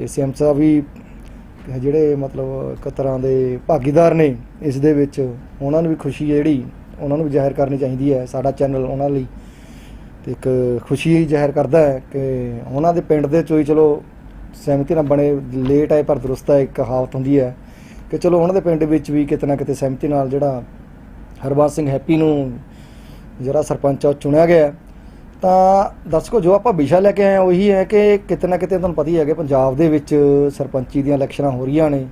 ਤੇ ਸੀਐਮ ਸਾਹਿਬ ਵੀ ਜਿਹੜੇ ਮਤਲਬ ਇੱਕ ਤਰ੍ਹਾਂ ਦੇ ਭਾਗੀਦਾਰ ਨੇ, ਇਸ ਦੇ ਵਿੱਚ ਉਹਨਾਂ ਨੂੰ ਵੀ ਖੁਸ਼ੀ ਹੈ ਜਿਹੜੀ, ਉਹਨਾਂ ਨੂੰ ਵੀ ਜ਼ਾਹਿਰ ਕਰਨੀ ਚਾਹੀਦੀ ਹੈ, ਸਾਡਾ ਚੈਨਲ ਉਹਨਾਂ ਲਈ ਤੇ ਇੱਕ ਖੁਸ਼ੀ ਜ਼ਾਹਿਰ ਕਰਦਾ ਹੈ ਕਿ ਉਹਨਾਂ ਦੇ ਪਿੰਡ ਦੇ ਚੋਂ ਹੀ ਚਲੋ ਸਹਿਮਤੀ ਨਾਲ ਬਣੇ, ਲੇਟ ਆਏ ਪਰ ਦਰੁਸਤ ਹੈ, ਇੱਕ ਕਹਾਵਤ ਹੁੰਦੀ ਹੈ ਕਿ ਚਲੋ ਉਹਨਾਂ ਦੇ ਪਿੰਡ ਵਿੱਚ ਵੀ ਕਿਤੇ ਨਾ ਕਿਤੇ ਸਹਿਮਤੀ ਨਾਲ ਜਿਹੜਾ ਹਰਬੰਸ ਸਿੰਘ ਹੈਪੀ ਨੂੰ ਜਿਹੜਾ ਸਰਪੰਚ ਆ ਉਹ ਚੁਣਿਆ ਗਿਆ ਤਾਂ ਦਰਸ਼ਕੋ ਜੋ ਆਪਾਂ ਵਿਸ਼ਾ ਲੈ ਕੇ ਆਏ ਉਹੀ ਹੈ ਕਿ ਕਿਤੇ ਨਾ ਕਿਤੇ ਤੁਹਾਨੂੰ ਪਤਾ ਹੀ ਹੈ ਕਿ ਪੰਜਾਬ ਦੇ ਵਿੱਚ ਸਰਪੰਚੀ ਦੀਆਂ ਇਲੈਕਸ਼ਨਾਂ ਹੋ ਰਹੀਆਂ ਨੇ।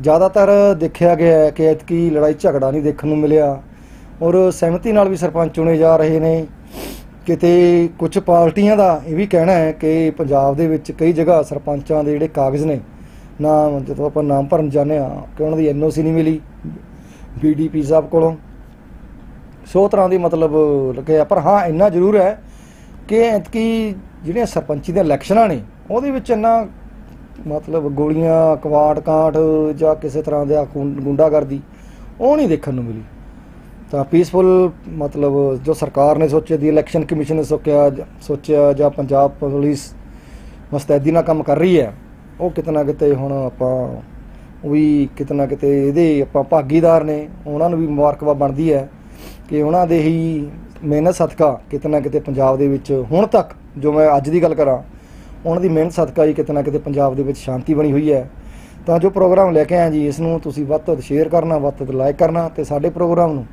ਜ਼ਿਆਦਾਤਰ ਦੇਖਿਆ ਗਿਆ ਹੈ ਕਿ ਐਤਕੀ ਲੜਾਈ ਝਗੜਾ ਨਹੀਂ ਦੇਖਣ ਨੂੰ ਮਿਲਿਆ ਔਰ ਸਹਿਮਤੀ ਨਾਲ ਵੀ ਸਰਪੰਚ ਚੁਣੇ ਜਾ ਰਹੇ ਨੇ। ਕਿਤੇ ਕੁਝ ਪਾਰਟੀਆਂ ਦਾ ਇਹ ਵੀ ਕਹਿਣਾ ਹੈ ਕਿ ਪੰਜਾਬ ਦੇ ਵਿੱਚ ਕਈ ਜਗ੍ਹਾ ਸਰਪੰਚਾਂ ਦੇ ਜਿਹੜੇ ਕਾਗਜ਼ ਨੇ, ਨਾਮ ਜਦੋਂ ਆਪਾਂ ਨਾਮ ਭਰਨ ਜਾਂਦੇ ਆ ਕਿ ਉਹਨਾਂ ਦੀ ਐਨਓਸੀ ਨਹੀਂ ਮਿਲੀ ਬੀਡੀਪੀ ਸਾਹਿਬ ਕੋਲੋਂ। ਸੋ ਤਰ੍ਹਾਂ ਦੀ ਮਤਲਬ ਲੱਗਿਆ, ਪਰ ਹਾਂ, ਇੰਨਾ ਜ਼ਰੂਰ ਹੈ ਕਿ ਐਤਕੀ ਜਿਹੜੀਆਂ ਸਰਪੰਚੀ ਦੀਆਂ ਇਲੈਕਸ਼ਨਾਂ ਨੇ, ਉਹਦੇ ਵਿੱਚ ਇੰਨਾ ਮਤਲਬ ਗੋਲੀਆਂ, ਕਵਾੜ ਕਾਂਟ ਜਾਂ ਕਿਸੇ ਤਰ੍ਹਾਂ ਦਾ ਖੂਨ- ਗੁੰਡਾਗਰਦੀ ਉਹ ਨਹੀਂ ਦੇਖਣ ਨੂੰ ਮਿਲੀ। ਤਾਂ ਪੀਸਫੁਲ ਮਤਲਬ ਜੋ ਸਰਕਾਰ ਨੇ ਸੋਚਿਆ ਦੀ ਇਲੈਕਸ਼ਨ ਕਮਿਸ਼ਨ ਨੇ ਸੋਚਿਆ ਸੋਚਿਆ ਜਾਂ ਪੰਜਾਬ ਪੁਲਿਸ ਮੁਸਤੈਦੀ ਨਾਲ ਕੰਮ ਕਰ ਰਹੀ ਹੈ, ਉਹ ਕਿਤੇ ਨਾ ਕਿਤੇ ਹੁਣ ਆਪਾਂ ਉਹ ਵੀ ਕਿਤੇ ਨਾ ਕਿਤੇ ਇਹਦੇ ਆਪਾਂ ਭਾਗੀਦਾਰ ਨੇ, ਉਹਨਾਂ ਨੂੰ ਵੀ ਮੁਬਾਰਕਬਾਦ ਬਣਦੀ ਹੈ ਕਿ ਉਹਨਾਂ ਦੇ ਹੀ ਮਿਹਨਤ ਸਦਕਾ ਕਿਤੇ ਨਾ ਕਿਤੇ ਪੰਜਾਬ ਦੇ ਵਿੱਚ ਹੁਣ ਤੱਕ ਜੋ ਮੈਂ ਅੱਜ ਦੀ ਗੱਲ ਕਰਾਂ, ਉਹਨਾਂ ਦੀ ਮਿਹਨਤ ਸਦਕਾ ਹੀ ਕਿਤੇ ਨਾ ਕਿਤੇ ਪੰਜਾਬ ਦੇ ਵਿੱਚ ਸ਼ਾਂਤੀ ਬਣੀ ਹੋਈ ਹੈ। ਤਾਂ ਜੋ ਪ੍ਰੋਗਰਾਮ ਲੈ ਕੇ ਆਇਆ ਜੀ, ਇਸ ਨੂੰ ਤੁਸੀਂ ਵੱਧ ਤੋਂ ਵੱਧ ਸ਼ੇਅਰ ਕਰਨਾ, ਵੱਧ ਤੋਂ ਵੱਧ ਲਾਈਕ ਕਰਨਾ ਤੇ ਸਾਡੇ ਪ੍ਰੋਗਰਾਮ ਨੂੰ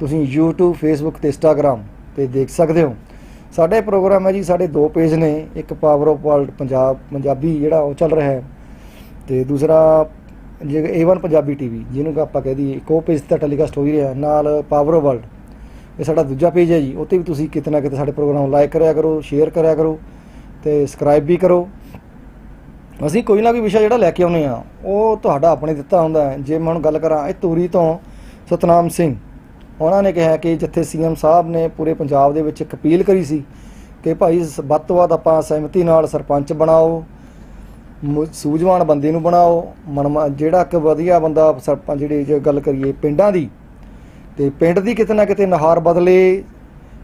ਤੁਸੀਂ YouTube, Facebook ਤੇ Instagram ਤੇ ਦੇਖ ਸਕਦੇ ਹੋ। ਸਾਡੇ ਪ੍ਰੋਗਰਾਮ ਹੈ ਜੀ, ਸਾਡੇ ਦੋ ਪੇਜ ਨੇ, ਇੱਕ power of world Punjab, Punjabi ਜਿਹੜਾ ਉਹ ਚੱਲ ਰਿਹਾ ਹੈ ਤੇ ਦੂਸਰਾ ਜੇ A1 ਪੰਜਾਬੀ ਟੀਵੀ ਜਿਹਨੂੰ ਆਪਾਂ ਕਹਿ ਦਈਏ ਉਹ ਪੇਜ ਤੇ ਟੈਲੀਕਾਸਟ ਹੋ ਹੀ ਰਿਹਾ, ਨਾਲ ਪਾਵਰ ਆਫ ਵਰਲਡ ਇਹ ਸਾਡਾ ਦੂਜਾ ਪੇਜ ਹੈ ਜੀ। ਉੱਤੇ ਵੀ ਤੁਸੀਂ ਕਿਤੇ ਨਾ ਕਿਤੇ ਸਾਡੇ ਪ੍ਰੋਗਰਾਮ ਨੂੰ ਲਾਈਕ ਕਰਿਆ ਕਰੋ ਸ਼ੇਅਰ ਕਰਿਆ ਕਰੋ ਤੇ ਸਬਸਕ੍ਰਾਈਬ ਵੀ ਕਰੋ। ਅਸੀਂ ਕੋਈ ਨਾ ਕੋਈ ਵਿਸ਼ਾ ਜਿਹੜਾ ਲੈ ਕੇ ਆਉਨੇ ਆ ਉਹ ਤੁਹਾਡਾ ਆਪਣੇ ਦਿੱਤਾ ਹੁੰਦਾ ਹੈ। ਜੇ ਮੈਂ ਹੁਣ ਗੱਲ ਕਰਾਂ ਇਹ ਤੂਰੀ ਤੋਂ ਸਤਨਾਮ ਸਿੰਘ, ਉਹਨਾਂ ਨੇ ਕਿਹਾ ਕਿ ਜਿੱਥੇ ਸੀਐਮ ਸਾਹਿਬ ਨੇ ਪੂਰੇ ਪੰਜਾਬ ਦੇ ਵਿੱਚ ਇੱਕ ਅਪੀਲ ਕਰੀ ਸੀ ਕਿ ਭਾਈ ਸ- ਵੱਧ ਤੋਂ ਵੱਧ ਆਪਾਂ ਸਹਿਮਤੀ ਨਾਲ ਸਰਪੰਚ ਬਣਾਓ, ਮੁ- ਸੂਝਵਾਨ ਬੰਦੇ ਨੂੰ ਬਣਾਓ। ਮਨਮਾ, ਜਿਹੜਾ ਇੱਕ ਵਧੀਆ ਬੰਦਾ ਸਰਪੰਚ ਜਿਹੜੀ ਜੇ ਗੱਲ ਕਰੀਏ ਪਿੰਡਾਂ ਦੀ ਤੇ ਪਿੰਡ ਦੀ ਕਿਤੇ ਨਾ ਕਿਤੇ ਨਹਾਰ ਬਦਲੇ,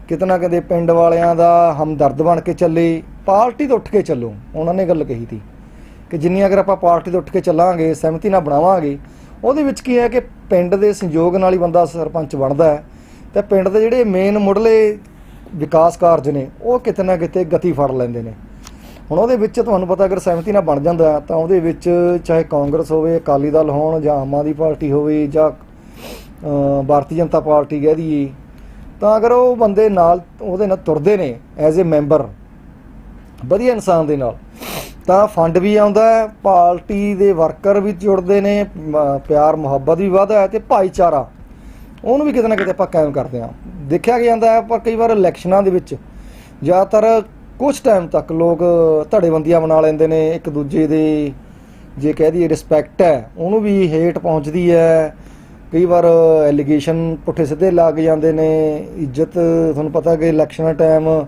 ਕਿਤੇ ਨਾ ਕਿਤੇ ਪਿੰਡ ਵਾਲਿਆਂ ਦਾ ਹਮਦਰਦ ਬਣ ਕੇ ਚੱਲੇ, ਪਾਰਟੀ ਤੋਂ ਉੱਠ ਕੇ ਚੱਲੋ। ਉਹਨਾਂ ਨੇ ਗੱਲ ਕਹੀ ਸੀ ਕਿ ਜਿੰਨੀ ਅਗਰ ਆਪਾਂ ਪਾਰਟੀ ਤੋਂ ਉੱਠ ਕੇ ਚੱਲਾਂਗੇ, ਸਹਿਮਤੀ ਨਾਲ ਬਣਾਵਾਂਗੇ, ਉਹਦੇ ਵਿੱਚ ਕੀ ਹੈ ਕਿ ਪਿੰਡ ਦੇ ਸੰਯੋਗ ਨਾਲ ਹੀ ਬੰਦਾ ਸਰਪੰਚ ਬਣਦਾ ਹੈ। ਤੇ ਪਿੰਡ ਦੇ ਜਿਹੜੇ ਮੇਨ ਮੁੱਢਲੇ ਵਿਕਾਸ ਕਾਰਜ ਨੇ, ਉਹ ਕਿਤੇ ਨਾ ਕਿਤੇ ਗਤੀ ਫੜ ਲੈਂਦੇ ਨੇ। ਹੁਣ ਉਹਦੇ ਵਿੱਚ ਤੁਹਾਨੂੰ ਪਤਾ ਅਗਰ ਸਹਿਮਤੀ ਨਾਲ ਬਣ ਜਾਂਦਾ ਤਾਂ ਉਹਦੇ ਵਿੱਚ ਚਾਹੇ ਕਾਂਗਰਸ ਹੋਵੇ, ਅਕਾਲੀ ਦਲ ਹੋਣ ਜਾਂ ਆਮ ਆਦਮੀ ਪਾਰਟੀ ਹੋਵੇ ਜਾਂ ਭਾਰਤੀ ਜਨਤਾ ਪਾਰਟੀ ਕਹਿ ਦਈਏ ਤਾਂ ਅਗਰ ਉਹ ਬੰਦੇ ਨਾਲ ਉਹਦੇ ਨਾਲ ਤੁਰਦੇ ਨੇ ਐਜ਼ ਅ ਮੈਂਬਰ ਵਧੀਆ ਇਨਸਾਨ ਦੇ ਨਾਲ, ਤਾਂ ਫੰਡ ਵੀ ਆਉਂਦਾ ਹੈ, ਪਾਰਟੀ ਦੇ ਵਰਕਰ ਵੀ ਜੁੜਦੇ ਨੇ ਪਿਆਰ, ਮੁਹੱਬਤ ਵੀ ਵਧਦਾ ਹੈ ਤੇ ਭਾਈਚਾਰਾ, ਉਹਨੂੰ ਵੀ ਕਿਤੇ ਨਾ ਕਿਤੇ ਆਪਾਂ ਕਾਇਮ ਕਰਦੇ ਹਾਂ। ਦੇਖਿਆ ਜਾਂਦਾ ਹੈ, ਪਰ ਕਈ ਵਾਰ ਇਲੈਕਸ਼ਨਾਂ ਦੇ ਵਿੱਚ ਜ਼ਿਆਦਾਤਰ ਕੁਝ ਟਾਈਮ ਤੱਕ ਲੋਕ ਧੜੇਬੰਦੀਆਂ ਬਣਾ ਲੈਂਦੇ ਨੇ, ਇੱਕ ਦੂਜੇ ਦੇ ਜੇ ਕਹਿ ਦਈਏ ਰਿਸਪੈਕਟ ਹੈ, ਉਹਨੂੰ ਵੀ ਹੇਟ ਪਹੁੰਚਦੀ ਹੈ ਕਈ ਵਾਰ ਐਲੀਗੇਸ਼ਨ ਪੁੱਠੇ ਸਿੱਧੇ ਲੱਗ ਜਾਂਦੇ ਨੇ, ਇੱਜ਼ਤ ਤੁਹਾਨੂੰ ਪਤਾ ਕਿ ਇਲੈਕਸ਼ਨ ਟਾਈਮ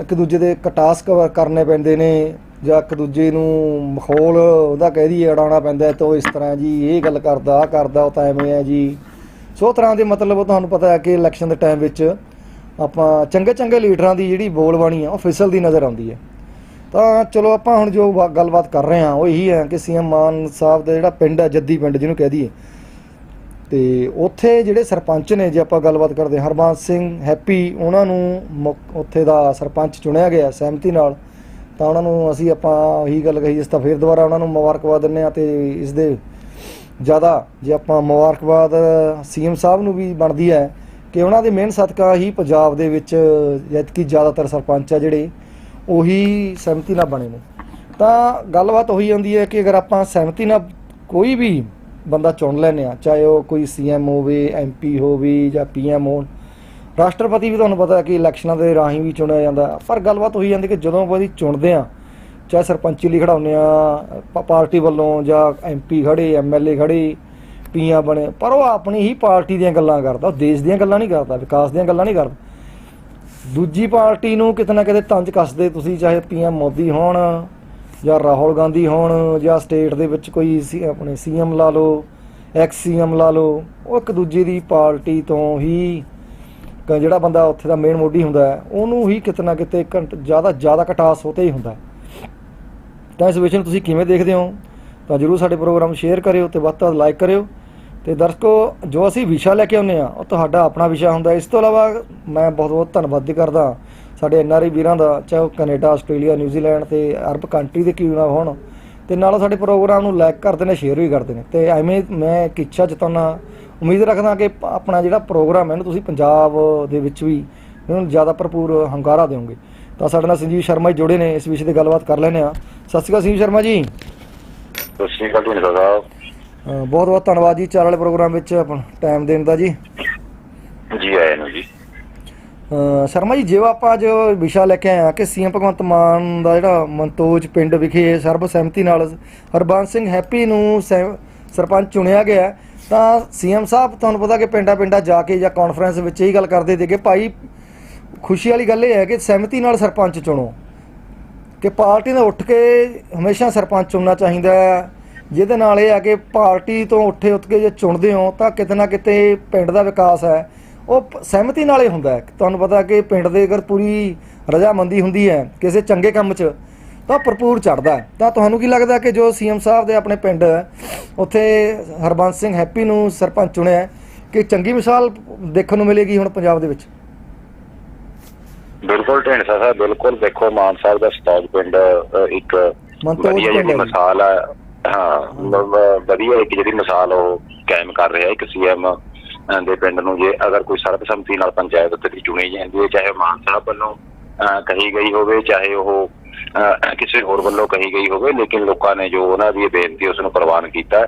ਇੱਕ ਦੂਜੇ ਦੇ ਕਟਾਸ ਕਵਰ ਕਰਨੇ ਪੈਂਦੇ ਨੇ ਜਾਂ ਇੱਕ ਦੂਜੇ ਨੂੰ ਮਖੌਲ ਉਹਦਾ ਕਹਿ ਦਈਏ ਉਡਾਉਣਾ ਪੈਂਦਾ ਤਾਂ ਉਹ ਇਸ ਤਰ੍ਹਾਂ ਜੀ, ਇਹ ਗੱਲ ਕਰਦਾ ਆ ਕਰਦਾ, ਉਹ ਤਾਂ ਐਵੇਂ ਹੈ ਜੀ। ਸੋ ਤਰ੍ਹਾਂ ਦੇ ਮਤਲਬ ਤੁਹਾਨੂੰ ਪਤਾ ਹੈ ਕਿ ਇਲੈਕਸ਼ਨ ਦੇ ਟਾਈਮ ਵਿੱਚ ਆਪਾਂ ਚੰਗੇ ਚੰਗੇ ਲੀਡਰਾਂ ਦੀ ਜਿਹੜੀ ਬੋਲਬਾਣੀ ਆ, ਉਹ ਫਿਸਲਦੀ ਨਜ਼ਰ ਆਉਂਦੀ ਹੈ। ਤਾਂ ਚਲੋ ਆਪਾਂ ਹੁਣ ਜੋ ਵਾ- ਗੱਲਬਾਤ ਕਰ ਰਹੇ ਹਾਂ, ਉਹ ਇਹੀ ਹੈ ਕਿ ਸੀਐਮ ਮਾਨ ਸਾਹਿਬ ਦਾ ਜਿਹੜਾ ਪਿੰਡ ਹੈ, ਜੱਦੀ ਪਿੰਡ ਜਿਹਨੂੰ ਕਹਿ ਦਈਏ ਤੇ ਉੱਥੇ ਜਿਹੜੇ ਸਰਪੰਚ ਨੇ ਜੇ ਆਪਾਂ ਗੱਲਬਾਤ ਕਰਦੇ ਹਾਂ, ਹਰਬੰਸ ਸਿੰਘ ਹੈਪੀ ਉਹਨਾਂ ਨੂੰ ਮੁੱਖ- ਉੱਥੇ ਦਾ ਸਰਪੰਚ ਚੁਣਿਆ ਗਿਆ ਸਹਿਮਤੀ ਨਾਲ। ਤਾਂ ਉਹਨਾਂ ਨੂੰ ਅਸੀਂ ਆਪਾਂ ਉਹੀ ਗੱਲ ਕਹੀ ਇਸ ਤਾਂ ਫਿਰ ਦੁਬਾਰਾ ਉਹਨਾਂ ਨੂੰ ਮੁਬਾਰਕਬਾਦ ਦਿੰਦੇ ਆ ਤੇ ਇਸ ਦੇ ਜ਼ਿਆਦਾ ਜੇ ਆਪਾਂ ਮੁਬਾਰਕਬਾਦ ਸੀਐਮ ਸਾਹਿਬ ਨੂੰ ਵੀ ਬਣਦੀ ਹੈ ਕਿ ਉਹਨਾਂ ਦੀ ਮਿਹਨਤ ਸਦਕਾ ਹੀ ਪੰਜਾਬ ਦੇ ਵਿੱਚ ਜਦਕਿ ਜ਼ਿਆਦਾਤਰ ਸਰਪੰਚ ਆ ਜਿਹੜੇ ਉਹੀ ਸਹਿਮਤੀ ਨਾਲ ਬਣੇ ਨੇ। ਤਾਂ ਗੱਲਬਾਤ ਉਹੀ ਆਉਂਦੀ ਹੈ ਕਿ ਅਗਰ ਆਪਾਂ ਸਹਿਮਤੀ ਨਾਲ ਕੋਈ ਵੀ ਬੰਦਾ ਚੁਣ ਲੈਨੇ ਆ, ਚਾਹੇ ਉਹ ਕੋਈ ਸੀਐਮ ਹੋਵੇ ਐਮਪੀ ਹੋਵੇ ਜਾਂ ਪੀਐਮ ਹੋਣ। ਰਾਸ਼ਟਰਪਤੀ ਵੀ ਤੁਹਾਨੂੰ ਪਤਾ ਕਿ ਇਲੈਕਸ਼ਨਾਂ ਦੇ ਰਾਹੀਂ ਵੀ ਚੁਣਿਆ ਜਾਂਦਾ। ਪਰ ਗੱਲਬਾਤ ਹੋਈ ਜਾਂਦੀ ਕਿ ਜਦੋਂ ਆਪਾਂ ਇਹਦੀ ਚੁਣਦੇ ਆ, ਚਾਹੇ ਸਰਪੰਚੀ ਲਈ ਖੜਾਉਂਦੇ ਆ ਪਾਰਟੀ ਵੱਲੋਂ ਜਾਂ ਐਮਪੀ ਖੜੇ ਐਮਐਲਏ ਖੜੇ ਪੀਆਂ ਬਣੇ, ਪਰ ਉਹ ਆਪਣੀ ਹੀ ਪਾਰਟੀ ਦੀਆਂ ਗੱਲਾਂ ਕਰਦਾ, ਉਹ ਦੇਸ਼ ਦੀਆਂ ਗੱਲਾਂ ਨਹੀਂ ਕਰਦਾ, ਵਿਕਾਸ ਦੀਆਂ ਗੱਲਾਂ ਨਹੀਂ ਕਰਦਾ। ਦੂਜੀ ਪਾਰਟੀ ਨੂੰ ਕਿਤੇ ਨਾ ਕਿਤੇ ਤੰਜ ਕੱਸਦੇ ਤੁਸੀਂ, ਚਾਹੇ ਪੀਐਮ ਮੋਦੀ ਹੋਣ ਜਾਂ ਰਾਹੁਲ ਗਾਂਧੀ ਹੋਣ ਜਾਂ ਸਟੇਟ ਦੇ ਵਿੱਚ ਕੋਈ ਸੀ ਆਪਣੇ ਸੀਐਮ ਲਾ ਲਓ ਐਕਸ ਸੀਐਮ ਲਾ ਲਓ, ਉਹ ਇੱਕ ਦੂਜੇ ਦੀ ਪਾਰਟੀ ਤੋਂ ਹੀ ਜਿਹੜਾ ਬੰਦਾ ਉੱਥੇ ਦਾ ਮੇਨ ਮੋਢੀ ਹੁੰਦਾ ਉਹਨੂੰ ਹੀ ਕਿਤੇ ਨਾ ਕਿਤੇ ਘੰਟ- ਜ਼ਿਆਦਾ ਜ਼ਿਆਦਾ ਕਟਾਸ ਹੋਤੇ ਹੀ ਹੁੰਦਾ ਤਾਂ ਇਸ ਵਿਸ਼ੇ ਨੂੰ ਤੁਸੀਂ ਕਿਵੇਂ ਦੇਖਦੇ ਹੋ? ਤਾਂ ਜਰੂਰ ਸਾਡੇ ਪ੍ਰੋਗਰਾਮ ਸ਼ੇਅਰ ਕਰਿਓ ਤੇ ਵੱਧ ਤੋਂ ਵੱਧ ਲਾਈਕ ਕਰਿਓ। ਤੇ ਦਰਸ਼ਕੋ, ਜੋ ਅਸੀਂ ਵਿਸ਼ਾ ਲੈ ਕੇ ਆਉਂਦੇ ਆ ਉਹ ਤੁਹਾਡਾ ਆਪਣਾ ਵਿਸ਼ਾ ਹੁੰਦਾ ਇਸ ਤੋਂ ਇਲਾਵਾ ਮੈਂ ਬਹੁਤ ਬਹੁਤ ਧੰਨਵਾਦ ਕਰਦਾ ਸਾਡੇ ਐਨਆਰਆਈ ਵੀਰਾਂ ਦਾ ਚਾਹੇ ਉਹ ਕੈਨੇਡਾ ਆਸਟ੍ਰੇਲੀਆ ਨਿਊਜ਼ੀਲੈਂਡ ਤੇ ਅਰਬ ਕੰਟਰੀ ਦੇ ਕਿਉਂ ਨਾ ਹੋਣ ਤੇ ਨਾਲੋਂ ਸਾਡੇ ਪ੍ਰੋਗਰਾਮ ਨੂੰ ਲਾਈਕ ਕਰਦੇ ਨੇ ਸ਼ੇਅਰ ਵੀ ਕਰਦੇ ਨੇ। ਤੇ ਐਵੇਂ ਮੈਂ ਇੱਕ ਇੱਛਾ ਜਤਾਉਣਾ ਉਮੀਦ ਰੱਖਦਾ ਕਿ ਆਪਣਾ ਜਿਹੜਾ ਪ੍ਰੋਗਰਾਮ ਹੈ ਇਹਨੂੰ ਤੁਸੀਂ ਪੰਜਾਬ ਦੇ ਵਿੱਚ ਵੀ ਇਹਨੂੰ ਜ਼ਿਆਦਾ ਭਰਪੂਰ ਹੰਗਾਰਾ ਦਿਓਗੇ। ਤਾਂ ਸਾਡੇ ਨਾਲ ਸੰਜੀਵ ਸ਼ਰਮਾ ਜੀ ਜੁੜੇ ਨੇ ਇਸ ਵਿਸ਼ੇ ਤੇ ਗੱਲਬਾਤ ਕਰ ਲੈਣੇ ਆ ਸਤਿ ਸ਼੍ਰੀ ਅਕਾਲ ਸੰਜੀਵ ਸ਼ਰਮਾ ਜੀ। ਸਤਿ ਸ਼੍ਰੀ ਅਕਾਲ ਜੀ ਸਾਹਿਬ। ਬਹੁਤ ਬਹੁਤ ਧੰਨਵਾਦ ਜੀ ਚਾਰ ਵਾਲੇ ਪ੍ਰੋਗਰਾਮ ਵਿੱਚ ਆਪਣਾ ਟਾਈਮ ਦੇਣ ਦਾ ਜੀ। ਜੀ ਆਇਆਂ ਨੂੰ ਜੀ। ਸ਼ਰਮਾ ਜੀ ਜਿਵੇਂ ਆਪਾਂ ਅੱਜ ਵਿਸ਼ਾ ਲੈ ਕੇ ਆਏ ਆ ਕਿ ਸੀਐਮ ਭਗਵੰਤ ਮਾਨ ਦਾ ਜਿਹੜਾ ਮੰਤੋਜ ਪਿੰਡ ਵਿਖੇ ਸਰਬ ਸਹਿਮਤੀ ਨਾਲ ਹਰਬੰਸ ਸਿੰਘ ਹੈਪੀ ਨੂੰ ਸੈ- ਸਰਪੰਚ ਚੁਣਿਆ ਗਿਆ ਹੈ, ਤਾਂ ਸੀਐਮ ਸਾਹਿਬ ਤੁਹਾਨੂੰ ਪਤਾ ਕਿ ਪਿੰਡਾਂ ਪਿੰਡਾਂ ਜਾ ਕੇ ਜਾਂ ਕਾਨਫਰੰਸ ਵਿੱਚ ਇਹੀ ਗੱਲ ਕਰਦੇ ਸੀਗੇ ਭਾਈ ਖੁਸ਼ੀ ਵਾਲੀ ਗੱਲ ਇਹ ਹੈ ਕਿ ਸਹਿਮਤੀ ਨਾਲ ਸਰਪੰਚ ਚੁਣੋ। ਕਿ ਪਾਰਟੀ ਨਾਲ ਉੱਠ ਕੇ ਹਮੇਸ਼ਾ ਸਰਪੰਚ ਚੁਣਨਾ ਚਾਹੀਦਾ ਹੈ। ਜਿਹਦੇ ਨਾਲ ਇਹ ਹੈ ਕਿ ਪਾਰਟੀ ਤੋਂ ਉੱਠੇ ਉੱਠ ਕੇ ਜੇ ਚੁਣਦੇ ਹੋ ਤਾਂ ਕਿਤੇ ਨਾ ਕਿਤੇ ਪਿੰਡ ਦਾ ਵਿਕਾਸ ਹੈ। ਉਹ ਸਹਿਮਤੀ ਨਾਲ ਹੀ ਹੁੰਦਾ ਹੈ। ਤੁਹਾਨੂੰ ਪਤਾ ਕਿ ਪਿੰਡ ਦੇ ਅਗਰ ਪੂਰੀ ਰਜਾਮੰਦੀ ਹੁੰਦੀ ਹੈ ਕਿਸੇ ਚੰਗੇ ਕੰਮ 'ਚ ਤਾਂ ਭਰਪੂਰ ਚੜਦਾ ਹੈ। ਤਾਂ ਤੁਹਾਨੂੰ ਕੀ ਲੱਗਦਾ ਕਿ ਜੋ ਸੀਐਮ ਸਾਹਿਬ ਦੇ ਆਪਣੇ ਪਿੰਡ ਉੱਥੇ ਹਰਬੰਸ ਸਿੰਘ ਹੈਪੀ ਨੂੰ ਸਰਪੰਚ ਚੁਣਿਆ ਹੈ, ਕਿ ਚੰਗੀ ਮਿਸਾਲ ਦੇਖਣ ਨੂੰ ਮਿਲੇਗੀ ਹੁਣ ਪੰਜਾਬ ਦੇ ਵਿੱਚ? ਬਿਲਕੁਲ ਢੇਂਸਾ ਸਾਹਿਬ ਬਿਲਕੁਲ ਦੇਖੋ ਮਾਨ ਸਾਹਿਬ ਦਾ ਸਤਾਜ ਪਿੰਡ ਇੱਕ ਵਧੀਆ ਜਿਹੜੀ ਹੈ। ਮਿਸਾਲ ਆ ਹਾਂ ਮ- ਵਧੀਆ ਇੱਕ ਜਿਹੜੀ ਮਿਸਾਲ ਉਹ ਕਾਇਮ ਕਰ ਰਿਹਾ ਇੱਕ ਸੀਐਮ ਦੇ ਪਿੰਡ ਨੂੰ ਜੇ ਅਗਰ ਕੋਈ ਸਰਬਸੰਮਤੀ ਨਾਲ ਪੰਚਾਇਤ ਉੱਤੇ ਦੀ ਚੁਣੀ ਜਾਂਦੀ ਹੈ ਚਾਹੇ ਮਾਨ ਸਾਹਿਬ ਵੱਲੋਂ ਅ, ਕਹੀ ਗਈ ਹੋਵੇ ਚਾਹੇ ਉਹ ਕਿਸੇ ਹੋਰ ਵੱਲੋਂ ਕਹੀ ਗਈ ਹੋਵੇ ਲੇਕਿਨ ਲੋਕਾਂ ਨੇ ਜੋ ਉਹਨਾਂ ਦੀ ਬੇਨਤੀ ਉਸ ਨੂੰ ਪ੍ਰਵਾਨ ਕੀਤਾ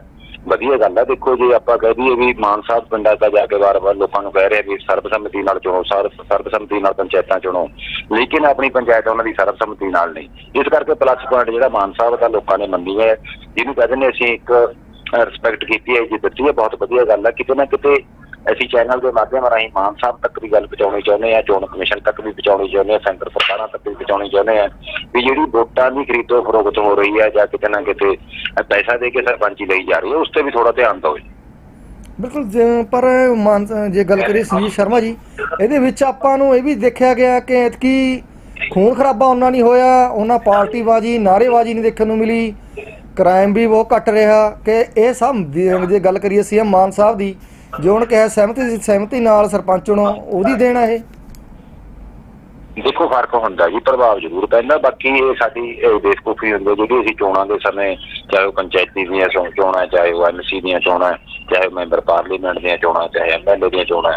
ਵਧੀਆ ਗੱਲ ਹੈ। ਦੇਖੋ ਜੇ ਆਪਾਂ ਕਹਿ ਦਈਏ ਵੀ ਮਾਨ ਸਾਹਿਬ ਪਿੰਡਾਂ ਦਾ ਜਾ ਕੇ ਵਾਰ-ਵਾਰ ਲੋਕਾਂ ਨੂੰ ਕਹਿ ਰਹੇ ਵੀ ਸਰਬਸੰਮਤੀ ਨਾਲ ਚੁਣੋ ਸਰਬਸੰਮਤੀ ਨਾਲ ਪੰਚਾਇਤਾਂ ਚੁਣੋ ਲੇਕਿਨ ਆਪਣੀ ਪੰਚਾਇਤ ਉਹਨਾਂ ਦੀ ਸਰਬਸੰਮਤੀ ਨਾਲ ਨਹੀਂ। ਇਸ ਕਰਕੇ ਪਲੱਸ ਪੁਆਇੰਟ ਜਿਹੜਾ ਮਾਨ ਸਾਹਿਬ ਦਾ ਲੋਕਾਂ ਨੇ ਮੰਨੀ ਹੈ ਜਿਹਨੂੰ ਕਹਿੰਦੇ ਨੇ ਅਸੀਂ ਇੱਕ ਰਿਸਪੈਕਟ ਕੀਤੀ ਹੈ ਜੀ ਦਿੱਤੀ ਹੈ। ਬਹੁਤ ਵਧੀਆ ਗੱਲ ਹੈ। ਕਿਤੇ ਨਾ ਕਿਤੇ ਅਸੀਂ ਚੈਨਲ ਦੇ ਮਾਧਿਅਮ ਰਾਹੀਂ ਮਾਨ ਸਾਹਿਬ ਤੱਕ ਵੀ ਗੱਲ ਪਹੁੰਚਾਉਣੀ ਚਾਹੁੰਦੇ ਆ ਚੋਣ ਕਮਿਸ਼ਨ ਤੱਕ ਵੀ ਪਹੁੰਚਾਉਣੀ ਚਾਹੁੰਦੇ ਆ ਸੈਂਟਰ ਸਰਕਾਰਾਂ ਤੱਕ ਵੀ ਪਹੁੰਚਾਉਣੀ ਚਾਹੁੰਦੇ ਆ ਵੀ ਜਿਹੜੀ ਵੋਟਾਂ ਦੀ ਖਰੀਦੋ ਫਰੋਖਤ ਹੋ ਰਹੀ ਹੈ ਜਾਂ ਕਿਤੇ ਨਾ ਕਿਤੇ ਪੈਸਾ ਦੇ ਕੇ ਸਰਪੰਚੀ ਲਈ ਜਾ ਰਹੀ ਹੈ, ਉਸ ਤੇ ਵੀ ਥੋੜਾ ਧਿਆਨ ਦਿਓ ਜੀ। ਬਿਲਕੁਲ ਪਰ ਮਾਨ ਜੇ ਗੱਲ ਕਰੀਏ ਸੰਜੀਵ ਸ਼ਰਮਾ ਜੀ, ਇਹਦੇ ਵਿੱਚ ਆਪਾਂ ਨੂੰ ਇਹ ਵੀ ਦੇਖਿਆ ਗਿਆ ਕਿ ਐਤਕੀ ਖੂਨ ਖਰਾਬਾ ਉਹਨਾਂ ਨਹੀਂ ਹੋਇਆ, ਉਹਨਾਂ ਪਾਰਟੀਬਾਜ਼ੀ ਨਾਅਰੇਬਾਜ਼ੀ ਨਹੀਂ ਦੇਖਣ ਨੂੰ ਮਿਲੀ ਕ੍ਰਾਈਮ ਵੀ ਬਹੁਤ ਘਟ ਰਿਹਾ, ਕਿ ਇਹ ਸਭ ਜੇ ਗੱਲ ਕਰੀਏ ਸੀਐਮ ਮਾਨ ਸਾਹਿਬ ਦੀ ਜੋ ਉਹਨੇ ਕਿਹਾ ਸਹਿਮਤੀ ਸਹਿਮਤੀ ਨਾਲ ਸਰਪੰਚ ਚੁਣੋ ਉਹਦੀ ਦੇਣ ਆ ਇਹ? ਦੇਖੋ ਫ਼ਰਕ ਹੁੰਦਾ ਜੀ ਪ੍ਰਭਾਵ ਜ਼ਰੂਰ ਪੈਂਦਾ। ਬਾਕੀ ਇਹ ਸਾਡੀ ਇਹ ਬੇਵਕੂਫੀ ਹੁੰਦੀ ਜਿਹੜੀ ਅਸੀਂ ਚੋਣਾਂ ਦੇ ਸਮੇਂ ਚਾਹੇ ਉਹ ਪੰਚਾਇਤੀ ਦੀਆਂ ਚੋਣਾਂ ਚਾਹੇ ਉਹ ਐਮਸੀ ਦੀਆਂ ਚੋਣਾਂ ਚਾਹੇ ਮੈਂਬਰ ਪਾਰਲੀਮੈਂਟ ਦੀਆਂ ਚੋਣਾਂ ਚਾਹੇ ਐਮਐਲਏ ਦੀਆਂ ਚੋਣਾਂ।